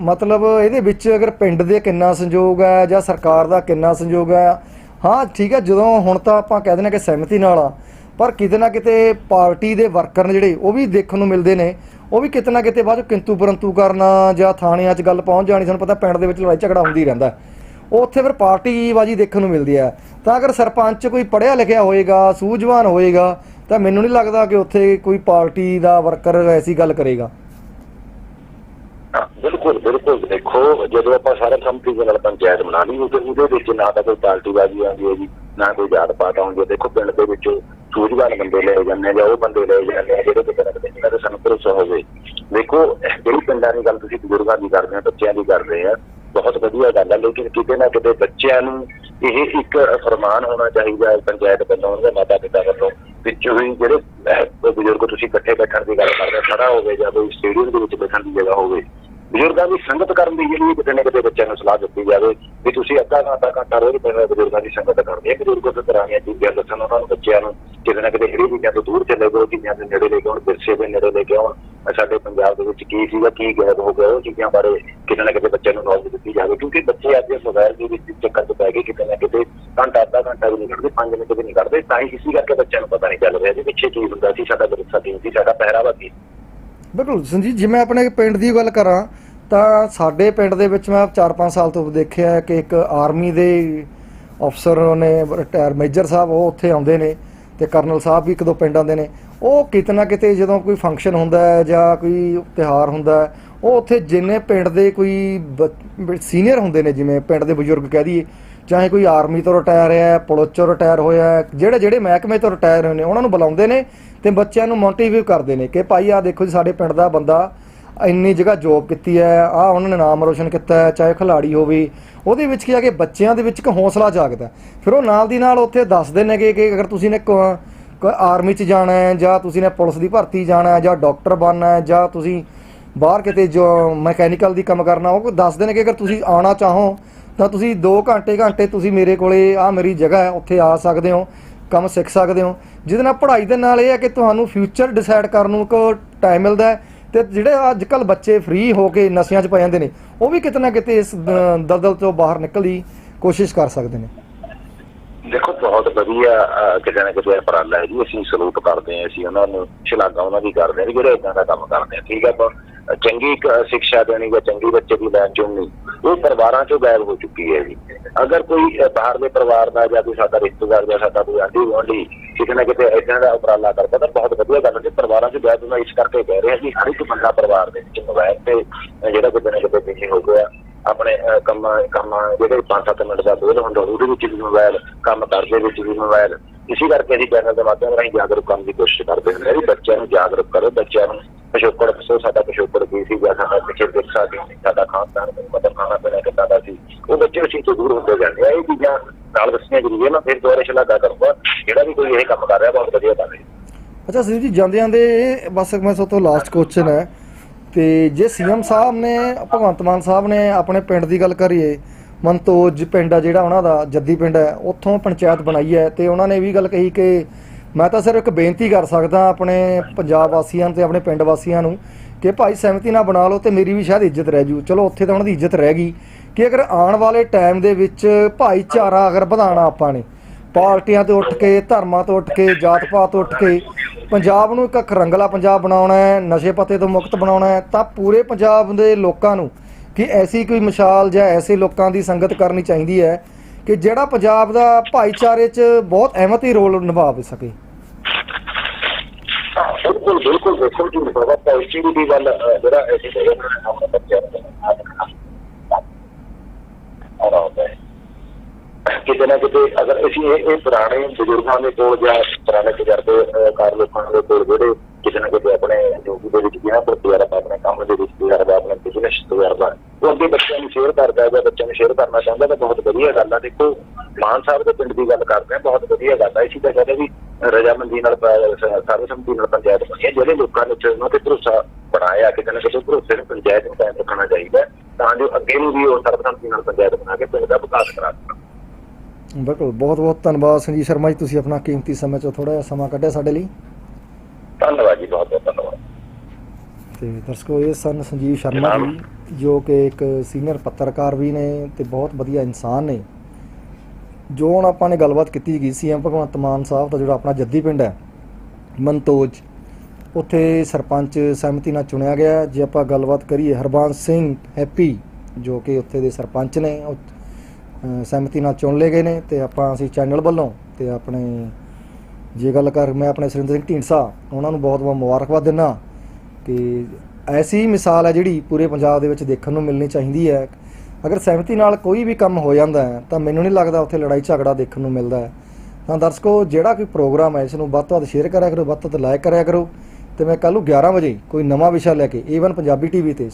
ਮਤਲਬ ਇਹਦੇ ਵਿੱਚ ਅਗਰ ਪਿੰਡ ਦੇ ਕਿੰਨਾ ਸੰਯੋਗ ਹੈ ਜਾਂ ਸਰਕਾਰ ਦਾ ਕਿੰਨਾ ਸੰਯੋਗ ਹੈ, ਹਾਂ, ਠੀਕ ਹੈ, ਜਦੋਂ ਹੁਣ ਤਾਂ ਆਪਾਂ ਕਹਿ ਦਿੰਦੇ ਹਾਂ ਕਿ ਸਹਿਮਤੀ ਨਾਲ ਆ, ਪਰ ਕਿਤੇ ਨਾ ਕਿਤੇ ਪਾਰਟੀ ਦੇ ਵਰਕਰ ਨੇ ਜਿਹੜੇ, ਉਹ ਵੀ ਦੇਖਣ ਨੂੰ ਮਿਲਦੇ ਨੇ, ਉਹ ਵੀ ਕਿਤੇ ਨਾ ਕਿਤੇ ਬਾਅਦ ਕਿੰਤੂ ਪਰੰਤੂ ਕਰਨਾ, ਜਾਂ ਥਾਣਿਆਂ 'ਚ ਗੱਲ ਪਹੁੰਚ ਜਾਣੀ ਸਾਨੂੰ ਪਤਾ ਪਿੰਡ ਦੇ ਵਿੱਚ ਲੜਾਈ ਝਗੜਾ ਹੁੰਦੀ ਰਹਿੰਦਾ ਉਹ ਉੱਥੇ ਫਿਰ ਪਾਰਟੀਬਾਜ਼ੀ ਦੇਖਣ ਨੂੰ ਮਿਲਦੀ ਹੈ। ਤਾਂ ਅਗਰ ਸਰਪੰਚ ਕੋਈ ਪੜ੍ਹਿਆ ਲਿਖਿਆ ਹੋਏਗਾ, ਸੂਝਵਾਨ ਹੋਏਗਾ, ਤਾਂ ਮੈਨੂੰ ਨਹੀਂ ਲੱਗਦਾ ਕਿ ਉੱਥੇ ਕੋਈ ਪਾਰਟੀ ਦਾ ਵਰਕਰ ਐਸੀ ਗੱਲ ਕਰੇਗਾ। ਬਿਲਕੁਲ ਬਿਲਕੁਲ। ਦੇਖੋ ਜਦੋਂ ਆਪਾਂ ਸਾਰਾ ਸੰਮਤੀ ਦੇ ਨਾਲ ਪੰਚਾਇਤ ਬਣਾ ਲਈ ਉਹਦੇ ਉਹਦੇ ਵਿੱਚ ਨਾ ਤਾਂ ਕੋਈ ਪਾਰਟੀਬਾਜ਼ੀ ਆਉਂਦੀ ਹੈ ਜੀ ਨਾ ਕੋਈ ਜਾਤ ਪਾਤ ਆਉਂਦੀ ਹੈ। ਦੇਖੋ ਪਿੰਡ ਦੇ ਵਿੱਚ ਸੂਝਵਾਨ ਬੰਦੇ ਲਏ ਜਾਂਦੇ ਆ ਜਾਂ ਉਹ ਬੰਦੇ ਲਏ ਜਾਂਦੇ ਆ ਜਿਹੜੇ ਕਿਤੇ ਰੱਖਦੇ ਕਿਤੇ ਜਿਹਨਾਂ ਸਾਨੂੰ ਭਰੋਸਾ ਹੋਵੇ। ਦੇਖੋ ਜਿਹੜੀ ਪਿੰਡਾਂ ਦੀ ਗੱਲ ਤੁਸੀਂ ਬਜ਼ੁਰਗਾਂ ਦੀ ਕਰਦੇ ਹੋ ਬੱਚਿਆਂ ਦੀ ਕਰ ਰਹੇ ਆ ਬਹੁਤ ਵਧੀਆ ਗੱਲ ਹੈ ਲੇਕਿਨ ਕਿਤੇ ਨਾ ਕਿਤੇ ਬੱਚਿਆਂ ਨੂੰ ਇਹ ਇੱਕ ਫਰਮਾਨ ਹੋਣਾ ਚਾਹੀਦਾ ਹੈ ਪੰਚਾਇਤ ਵੱਲੋਂ ਉਹਦੇ ਮਾਤਾ ਪਿਤਾ ਵੱਲੋਂ ਵਿੱਚੋਂ ਹੀ ਜਿਹੜੇ ਬਜ਼ੁਰਗ ਤੁਸੀਂ ਇਕੱਠੇ ਬੈਠਣ ਦੀ ਗੱਲ ਕਰਦੇ ਹੋ, ਖੜਾ ਹੋਵੇ ਜਾਂ ਕੋਈ ਸਟੇਡੀਅਮ ਦੇ ਵਿੱਚ ਬੈਠਣ ਦੀ ਜਗ੍ਹਾ ਹੋਵੇ ਬਜ਼ੁਰਗਾਂ ਦੀ ਸੰਗਤ ਕਰਨ ਦੀ ਜਿਹੜੀ ਕਿਤੇ ਨਾ ਕਿਤੇ ਬੱਚਿਆਂ ਨੂੰ ਸਲਾਹ ਦਿੱਤੀ ਜਾਵੇ ਵੀ ਤੁਸੀਂ ਅੱਧਾ ਘੰਟਾ ਘੰਟਾ ਰੋਜ਼ ਪਿੰਡ ਬਜ਼ੁਰਗਾਂ ਦੀ ਸੰਗਤ ਕਰਦੇ ਆ ਬਜ਼ੁਰਗਾਂ ਤੋਂ ਕਰਾਂਗੇ ਚੀਜ਼ਾਂ ਦੱਸਣ, ਉਹਨਾਂ ਨੂੰ ਬੱਚਿਆਂ ਨੂੰ ਕਿਤੇ ਨਾ ਕਿਤੇ ਜਿਹੜੀ ਚੀਜ਼ਾਂ ਤੋਂ ਦੂਰ ਚਲੇ ਗਏ ਚੀਜ਼ਾਂ ਦੇ ਨੇੜੇ ਲੈ ਕੇ ਆਉਣ, ਵਿਰਸੇ ਦੇ ਨੇੜੇ ਲੈ ਕੇ ਆਉਣ। ਸਾਡੇ ਪੰਜਾਬ ਦੇ ਵਿੱਚ ਕੀ ਸੀਗਾ, ਕੀ ਗਾਇਬ ਹੋ ਗਿਆ, ਉਹ ਚੀਜ਼ਾਂ ਬਾਰੇ ਕਿਤੇ ਨਾ ਕਿਤੇ ਬੱਚਿਆਂ ਨੂੰ ਨੌਲੇਜ ਦਿੱਤੀ ਜਾਵੇ, ਕਿਉਂਕਿ ਬੱਚੇ ਅੱਜ ਇਸ ਮੋਬਾਈਲ ਦੇ ਵਿੱਚ ਚੱਕਰ ਚ ਪੈ ਗਏ ਕਿਤੇ ਨਾ ਕਿਤੇ, ਘੰਟਾ ਅੱਧਾ ਘੰਟਾ ਵੀ ਨਹੀਂ ਕੱਢਦੇ 5 ਮਿੰਟ ਵੀ ਨਹੀਂ ਕੱਢਦੇ, ਤਾਂ ਹੀ ਇਸੇ ਕਰਕੇ ਬੱਚਿਆਂ ਨੂੰ ਪਤਾ ਨਹੀਂ ਚੱਲ ਰਿਹਾ ਜੀ ਪਿੱਛੇ ਕੀ ਹੁੰਦਾ ਸੀ, ਸਾਡਾ ਵਿਰਸਾ ਕੀ ਸੀ, ਸਾਡਾ ਪਹਿਰਾਵਾ ਕੀ ਬਿਲਕੁਲ, ਸੰਜੀਤ ਜਿਵੇਂ ਆਪਣੇ ਪਿੰਡ ਦੀ ਗੱਲ ਕਰਾਂ ਤਾਂ ਸਾਡੇ ਪਿੰਡ ਦੇ ਵਿੱਚ ਮੈਂ 4-5 ਸਾਲ ਤੋਂ ਦੇਖਿਆ ਕਿ ਇੱਕ ਆਰਮੀ ਦੇ ਅਫਸਰ ਨੇ, ਰਿਟਾਇਰ ਮੇਜਰ ਸਾਹਿਬ, ਉਹ ਉੱਥੇ ਆਉਂਦੇ ਨੇ ਤੇ ਕਰਨਲ ਸਾਹਿਬ ਵੀ ਇੱਕ ਦੋ ਪਿੰਡ ਆਉਂਦੇ ਨੇ। ਉਹ ਕਿਤੇ ਨਾ ਕਿਤੇ ਜਦੋਂ ਕੋਈ ਫੰਕਸ਼ਨ ਹੁੰਦਾ ਹੈ ਜਾਂ ਕੋਈ ਤਿਉਹਾਰ ਹੁੰਦਾ ਹੈ, ਉਹ ਉੱਥੇ ਜਿੰਨੇ ਪਿੰਡ ਦੇ ਕੋਈ ਸੀਨੀਅਰ ਹੁੰਦੇ ਨੇ, ਜਿਵੇਂ ਪਿੰਡ ਦੇ ਬਜ਼ੁਰਗ ਕਹਿ ਦਈਏ, ਚਾਹੇ ਕੋਈ ਆਰਮੀ ਤੋਂ ਰਿਟਾਇਰ ਹੈ, ਪੁਲਿਸ ਚੋਂ ਰਿਟਾਇਰ ਹੋਇਆ ਜਿਹੜੇ ਜਿਹੜੇ ਮਹਿਕਮੇ ਤੋਂ ਰਿਟਾਇਰ ਹੋਏ ਨੇ, ਉਹਨਾਂ ਨੂੰ ਬੁਲਾਉਂਦੇ ਨੇ ਤੇ ਬੱਚਿਆਂ ਨੂੰ ਮੋਟੀਵੇਟ ਕਰਦੇ ਨੇ ਕਿ ਭਾਈ ਆ ਦੇਖੋ ਜੀ, ਸਾਡੇ ਪਿੰਡ ਦਾ ਬੰਦਾ ਇੰਨੀ ਜਗ੍ਹਾ ਜੋਬ ਕੀਤੀ ਹੈ ਆ ਉਹਨਾਂ ਨੇ ਨਾਮ ਰੋਸ਼ਨ ਕੀਤਾ ਹੈ, ਚਾਹੇ ਖਿਲਾੜੀ ਹੋਵੇ। ਉਹਦੇ ਵਿੱਚ ਕੀ ਆ ਕਿ ਬੱਚਿਆਂ ਦੇ ਵਿੱਚ ਇੱਕ ਹੌਸਲਾ ਜਾਗਦਾ ਫਿਰ ਉਹ ਨਾਲ ਦੀ ਨਾਲ ਉੱਥੇ ਦੱਸਦੇ ਨੇ ਕਿ ਕਿ ਅਗਰ ਤੁਸੀਂ ਨੇ ਆਰਮੀ 'ਚ ਜਾਣਾ ਹੈ ਜਾਂ ਤੁਸੀਂ ਨੇ ਪੁਲਿਸ ਦੀ ਭਰਤੀ ਜਾਣਾ ਹੈ ਜਾਂ ਡਾਕਟਰ ਬਣਨਾ ਹੈ ਜਾਂ ਤੁਸੀਂ ਬਾਹਰ ਕਿਤੇ ਜੋ ਮੈਕੈਨੀਕਲ ਦੀ ਕੰਮ ਕਰਨਾ, ਉਹ ਦੱਸਦੇ ਨੇ ਕਿ ਅਗਰ ਤੁਸੀਂ ਆਉਣਾ ਚਾਹੋ, ਤਾਂ ਤੁਸੀਂ 2 ਘੰਟੇ ਘੰਟੇ ਤੁਸੀਂ ਮੇਰੇ ਕੋਲੇ ਆ ਮੇਰੀ ਜਗ੍ਹਾ ਹੈ, ਉੱਥੇ ਆ ਸਕਦੇ ਹੋ, ਕੰਮ ਸਿੱਖ ਸਕਦੇ ਹੋ। ਜਿਹਦੇ ਨਾਲ ਪੜ੍ਹਾਈ ਦੇ ਨਾਲ ਇਹ ਹੈ ਕਿ ਤੁਹਾਨੂੰ ਫਿਊਚਰ ਡਿਸਾਈਡ ਕਰਨ ਨੂੰ ਇੱਕ ਟਾਈਮ ਮਿਲਦਾ ਹੈ। ਤੇ ਜਿਹੜੇ ਅੱਜ ਕੱਲ ਬੱਚੇ ਫ੍ਰੀ ਹੋ ਕੇ ਨਸ਼ਿਆਂ 'ਚ ਪੈ ਜਾਂਦੇ ਨੇ, ਉਹ ਵੀ ਕਿਤੇ ਨਾ ਕਿਤੇ ਇਸ ਦ- ਦਲਦਲ ਤੋਂ ਬਾਹਰ ਨਿਕਲਣ ਦੀ ਕੋਸ਼ਿਸ਼ ਕਰ ਸਕਦੇ ਨੇ। ਦੇਖੋ, ਬਹੁਤ ਵਧੀਆ ਕਿਤੇ ਨਾ ਕਿਤੇ ਉਪਰਾਲਾ ਹੈ ਜੀ, ਅਸੀਂ ਸਲੂਟ ਕਰਦੇ ਹਾਂ, ਅਸੀਂ ਉਹਨਾਂ ਨੂੰ ਸ਼ਲਾਘਾ ਉਹਨਾਂ ਦੀ ਕਰਦੇ ਹਾਂ, ਵੀ ਜਿਹੜੇ ਇਦਾਂ ਦਾ ਕੰਮ ਕਰਦੇ ਆ, ਠੀਕ ਹੈ ਆਪਾਂ। ਚੰਗੀ ਇੱਕ, ਸਿੱਖਿਆ ਦੇਣੀ ਜਾਂ ਚੰਗੀ ਬੱਚੇ ਦੀ ਲੈਣ ਚੁਣਨੀ ਉਹ ਪਰਿਵਾਰਾਂ ਚੋਂ ਗਾਇਬ ਹੋ ਚੁੱਕੀ ਹੈ ਜੀ। ਅਗਰ ਕੋਈ ਅਹ, ਬਾਹਰ ਦੇ ਪਰਿਵਾਰ ਦਾ ਜਾਂ ਕੋਈ ਸਾਡਾ ਰਿਸ਼ਤੇਦਾਰ ਜਾਂ ਸਾਡਾ ਕੋਈ ਆਂਢੀ ਗੁਆਂਢੀ ਕਿਤੇ ਨਾ ਕਿਤੇ ਇਦਾਂ ਦਾ ਉਪਰਾਲਾ ਕਰਦਾ ਤਾਂ ਬਹੁਤ ਵਧੀਆ ਗੱਲ ਹੈ ਪਰਿਵਾਰਾਂ ਚ ਗਾਇਬ ਹੋਣਾ ਇਸ ਕਰਕੇ ਕਹਿ ਰਿਹਾ ਕਿ ਹਰ ਇੱਕ ਬੰਦਾ ਪਰਿਵਾਰ ਦੇ ਵਿੱਚ ਮੋਬਾਈਲ ਤੇ ਜਿਹੜਾ ਕਿਤੇ ਨਾ ਕਿਤੇ ਬਿਜ਼ੀ ਹੋ ਗਿਆ ਆਪਣੇ ਅਹ, ਕੰਮ ਕੰਮਾਂ ਜਿਹੜੇ 5-7 ਮਿੰਟ ਦਾ ਬੋਲ ਹੁੰਦਾ ਉਹਦੇ ਵਿੱਚ ਵੀ ਮੋਬਾਈਲ ਕੰਮ ਕਰਦੇ ਵਿੱਚ ਵੀ ਮੋਬਾਈਲ ਇਸੇ ਕਰਕੇ ਅਸੀਂ ਚੈਨਲ ਦੇ ਮਾਧਿਅਮ ਰਾਹੀਂ ਜਾਗਰੂਕ ਕਰਨ ਦੀ ਕੋਸ਼ਿਸ਼ ਕਰਦੇ ਹਾਂ ਵੀ ਬੱਚਿਆਂ ਨੂੰ ਜਾਗਰੂਕ ਕਰੋ। ਬੱਚਿਆਂ ਨੂੰ ਪਿਛੋਕੜ ਦੱਸੋ, ਸਾਡਾ ਪਿਛੋਕੜ ਕੀ ਸੀ ਜਾਂ ਸਾਡਾ ਪਿਛੇ ਵਿਰਸਾ ਕੀ ਸੀ ਸਾਡਾ ਖਾਣ ਮਤਲਬ ਖਾਣਾ ਪੀਣਾ ਕਿੱਦਾਂ ਦਾ ਸੀ। ਉਹ ਬੱਚੇ ਉਸ ਚੀਜ਼ ਤੋਂ ਦੂਰ ਹੁੰਦੇ ਜਾਂਦੇ ਆ। ਇਹ ਚੀਜ਼ਾਂ ਨਾਲ ਦੱਸਣੀਆਂ ਜ਼ਰੂਰੀ ਹੈ ਮੈਂ ਫਿਰ ਦੁਬਾਰਾ ਸ਼ਲਾਘਾ ਕਰੂੰਗਾ। ਜਿਹੜਾ ਵੀ ਕੋਈ ਇਹ ਕੰਮ ਕਰ ਰਿਹਾ, ਬਹੁਤ ਵਧੀਆ ਕਰ ਰਿਹਾ। ਅੱਛਾ ਸੰਜੀਤ ਜੀ, ਜਾਂਦੇ ਜਾਂਦੇ ਇਹ ਬਸ ਮੈਂ ਸੋ ਤੋਂ ਲਾਸਟ ਕੁਐਸਚਨ ਹੈ। ਤੇ ਜੇ ਸੀਐਮ ਸਾਹਿਬ ਨੇ, ਭਗਵੰਤ ਮਾਨ ਸਾਹਿਬ ਨੇ ਆਪਣੇ ਪਿੰਡ ਦੀ ਗੱਲ ਕਰੀਏ ਮਨਤੋਜ ਪਿੰਡ ਆ ਜਿਹੜਾ ਉਹਨਾਂ ਦਾ, ਜੱਦੀ ਪਿੰਡ ਹੈ, ਉੱਥੋਂ ਪੰਚਾਇਤ ਬਣਾਈ ਹੈ ਤੇ ਉਹਨਾਂ ਨੇ ਇਹ ਵੀ ਗੱਲ ਕਹੀ ਕਿ ਮੈਂ ਤਾਂ ਸਿਰਫ ਇੱਕ ਬੇਨਤੀ ਕਰ ਸਕਦਾ ਆਪਣੇ ਪੰਜਾਬ ਵਾਸੀਆਂ ਤੇ ਆਪਣੇ ਪਿੰਡ ਵਾਸੀਆਂ ਨੂੰ ਕਿ ਭਾਈ ਸਹਿਮਤੀ ਨਾਲ ਬਣਾ ਲਓ ਤੇ ਮੇਰੀ ਵੀ ਸ਼ਾਇਦ ਇੱਜ਼ਤ ਰਹਿ ਜੂ। ਚਲੋ, ਉੱਥੇ ਤਾਂ ਉਹਨਾਂ ਦੀ ਇੱਜ਼ਤ ਰਹਿ ਗਈ ਕਿ ਅਗਰ ਆਉਣ ਵਾਲੇ ਟਾਈਮ ਦੇ ਵਿੱਚ ਭਾਈਚਾਰਾ ਅਗਰ ਵਧਾਉਣਾ ਆਪਾਂ ਨੇ, ਪਾਰਟੀਆਂ ਤੋਂ ਉੱਠ ਕੇ, ਧਰਮਾਂ ਤੋਂ ਉੱਠ ਕੇ, ਜਾਤ ਪਾਤ ਤੋਂ ਉੱਠ ਕੇ, ਪੰਜਾਬ ਨੂੰ ਇੱਕ ਰੰਗਲਾ ਪੰਜਾਬ ਬਣਾਉਣਾ ਹੈ, ਨਸ਼ੇ ਪੱਤੇ ਤੋਂ ਮੁਕਤ ਬਣਾਉਣਾ ਹੈ, ਤਾਂ ਪੂਰੇ ਪੰਜਾਬ ਦੇ ਲੋਕਾਂ ਨੂੰ ਕਿ ਐਸੀ ਕੋਈ ਮਿਸਾਲ ਜਾਂ ਐਸੇ ਲੋਕਾਂ ਦੀ ਸੰਗਤ ਕਰਨੀ ਚਾਹੀਦੀ ਹੈ ਕਿ ਜਿਹੜਾ ਪੰਜਾਬ ਦਾ ਭਾਈਚਾਰੇ 'ਚ ਬਹੁਤ ਅਹਿਮਤੀ ਰੋਲ ਨਿਭਾ ਸਕੇ। ਹਾਂ, ਬਿਲਕੁਲ ਬਿਲਕੁਲ ਜੀ ਬਾਬਾ ਪੋਜ਼ਿਟਿਵ ਦੀ ਗੱਲ ਅਹ, ਜਿਹੜਾ ਅਸੀਂ ਜਿਹੜੇ ਆਪਣੇ ਬੱਚਿਆਂ ਨੂੰ ਆਉਣਾ ਹੈ ਕਿਤੇ ਨਾ ਕਿਤੇ ਅਗਰ ਅਸੀਂ ਇਹ ਇਹ ਪੁਰਾਣੇ ਬਜ਼ੁਰਗਾਂ ਦੇ ਕੋਲ ਜਾਂ ਪੁਰਾਣੇ ਤਜਰਬੇ ਕਾਰ ਲੋਕਾਂ ਦੇ ਕੋਲ ਜਿਹੜੇ ਕਿਤੇ ਨਾ ਕਿਤੇ ਆਪਣੇ ਡਿਊਟੀ ਦੇ ਵਿੱਚ ਜਿਹਨਾਂ ਕੋਲ ਤਜਰਬਾ ਆਪਣੇ ਕੰਮ ਦੇ ਵਿੱਚ ਤਜਰਬਾ ਆਪਣੇ ਬਿਜ਼ਨਸ ਤਜਰਬਾ ਉਹ ਅੱਗੇ ਬੱਚਿਆਂ ਨੂੰ ਸ਼ੇਅਰ ਕਰਦਾ ਹੈ ਜਾਂ ਬੱਚਿਆਂ ਨੂੰ ਸ਼ੇਅਰ ਕਰਨਾ ਚਾਹੁੰਦਾ ਤਾਂ ਬਹੁਤ ਵਧੀਆ ਗੱਲ ਆ। ਦੇਖੋ ਮਾਨ ਸਾਹਿਬ ਦੇ ਪਿੰਡ ਦੀ ਗੱਲ ਕਰਦੇ ਆ ਬਹੁਤ ਵਧੀਆ ਗੱਲ ਆ। ਇਸੇ ਤਾਂ ਕਹਿੰਦੇ ਵੀ ਰਜਾਮੰਦੀ ਨਾਲ ਸਰਵਸੰਮਤੀ ਨਾਲ ਪੰਚਾਇਤ ਬਣੀ ਹੈ ਜਿਹੜੇ ਲੋਕਾਂ ਨੇ ਉਹਨਾਂ ਤੇ ਭਰੋਸਾ ਬਣਾਇਆ ਕਿਤੇ ਨਾ ਕਿਤੇ ਭਰੋਸੇ ਨੂੰ ਪੰਚਾਇਤ ਨੂੰ ਕਾਇਮ ਰੱਖਣਾ ਚਾਹੀਦਾ ਤਾਂ ਜੋ ਅੱਗੇ ਨੂੰ ਵੀ ਉਹ ਸਰਵਸੰਮਤੀ ਨਾਲ ਪੰਚਾਇਤ ਬਣਾ ਕੇ ਪਿੰਡ ਦਾ ਵਿਕਾਸ ਕਰਾ ਸਕਣ। ਬਿਲਕੁਲ ਬਹੁਤ ਬਹੁਤ ਧੰਨਵਾਦ ਸੰਜੀਵ ਸ਼ਰਮਾ ਜੀ ਤੁਸੀਂ ਆਪਣਾ ਕੀਮਤੀ ਸਮੇਂ 'ਚੋਂ ਥੋੜਾ ਜਿਹਾ ਸਮਾਂ ਕੱਢਿਆ ਸਾਡੇ ਲਈ। ਧੰਨਵਾਦ ਜੀ ਬਹੁਤ ਬਹੁਤ ਧੰਨਵਾਦ। ਤੇ ਦਰਸ਼ਕੋ ਇਹ ਸਨ ਸੰਜੀਵ ਸ਼ਰਮਾ ਜੀ। ਜੋ ਕਿ ਇੱਕ ਸੀਨੀਅਰ ਪੱਤਰਕਾਰ ਵੀ ਨੇ ਤੇ ਬਹੁਤ ਵਧੀਆ ਇਨਸਾਨ ਨੇ। ਜੋ ਹੁਣ ਆਪਾਂ ਨੇ ਗੱਲਬਾਤ ਕੀਤੀ ਗਈ ਸੀ ਐਮ ਭਗਵੰਤ ਮਾਨ ਸਾਹਿਬ ਦਾ, ਜਿਹੜਾ ਆਪਣਾ ਜੱਦੀ ਪਿੰਡ ਹੈ ਮੰਤੋਜ ਉੱਥੇ ਸਰਪੰਚ ਸਹਿਮਤੀ ਨਾਲ ਚੁਣਿਆ ਗਿਆ ਜੇ ਆਪਾਂ ਗੱਲਬਾਤ ਕਰੀਏ ਹਰਬੰਸ ਸਿੰਘ ਹੈਪੀ, ਜੋ ਕਿ ਉੱਥੇ ਦੇ ਸਰਪੰਚ ਨੇ ਸਹਿਮਤੀ ਨਾਲ ਚੁਣ ਲਏ ਗਏ ਨੇ ਤੇ ਆਪਾਂ ਅਸੀਂ ਚੈਨਲ ਵੱਲੋਂ ਤੇ ਆਪਣੇ, ਜੇ ਗੱਲ ਕਰ, ਮੈਂ ਆਪਣੇ ਸੁਰਿੰਦਰ ਸਿੰਘ ਢੀਂਡਸਾ, ਉਹਨਾਂ ਨੂੰ ਬਹੁਤ ਬਹੁਤ ਮੁਬਾਰਕਬਾਦ ਦਿੰਦਾ ਕਿ ਐਸੀ ਮਿਸਾਲ ਹੈ ਜਿਹੜੀ ਪੂਰੇ ਪੰਜਾਬ ਦੇ ਵਿੱਚ ਦੇਖਣ ਨੂੰ ਮਿਲਣੀ ਚਾਹੀਦੀ ਹੈ। ਅਗਰ ਸਹਿਮਤੀ ਨਾਲ ਕੋਈ ਵੀ ਕੰਮ ਹੋ ਜਾਂਦਾ ਹੈ, ਤਾਂ ਮੈਨੂੰ ਨਹੀਂ ਲੱਗਦਾ ਉੱਥੇ ਲੜਾਈ ਝਗੜਾ ਦੇਖਣ ਨੂੰ ਮਿਲਦਾ ਹੈ। ਤਾਂ ਦਰਸ਼ਕੋ, ਜਿਹੜਾ ਕੋਈ ਪ੍ਰੋਗਰਾਮ ਹੈ ਇਸ ਨੂੰ ਵੱਧ ਤੋਂ ਵੱਧ ਸ਼ੇਅਰ ਕਰਿਆ ਕਰੋ, ਵੱਧ ਤੋਂ ਵੱਧ ਲਾਈਕ ਕਰਿਆ ਕਰੋ। ਤੇ ਮੈਂ ਕੱਲ੍ਹ ਨੂੰ 11 ਵਜੇ ਕੋਈ ਨਵਾਂ ਵਿਸ਼ਾ ਲੈ ਕੇ ਏਵਨ ਪੰਜਾਬੀ ਟੀਵੀ ਤੇ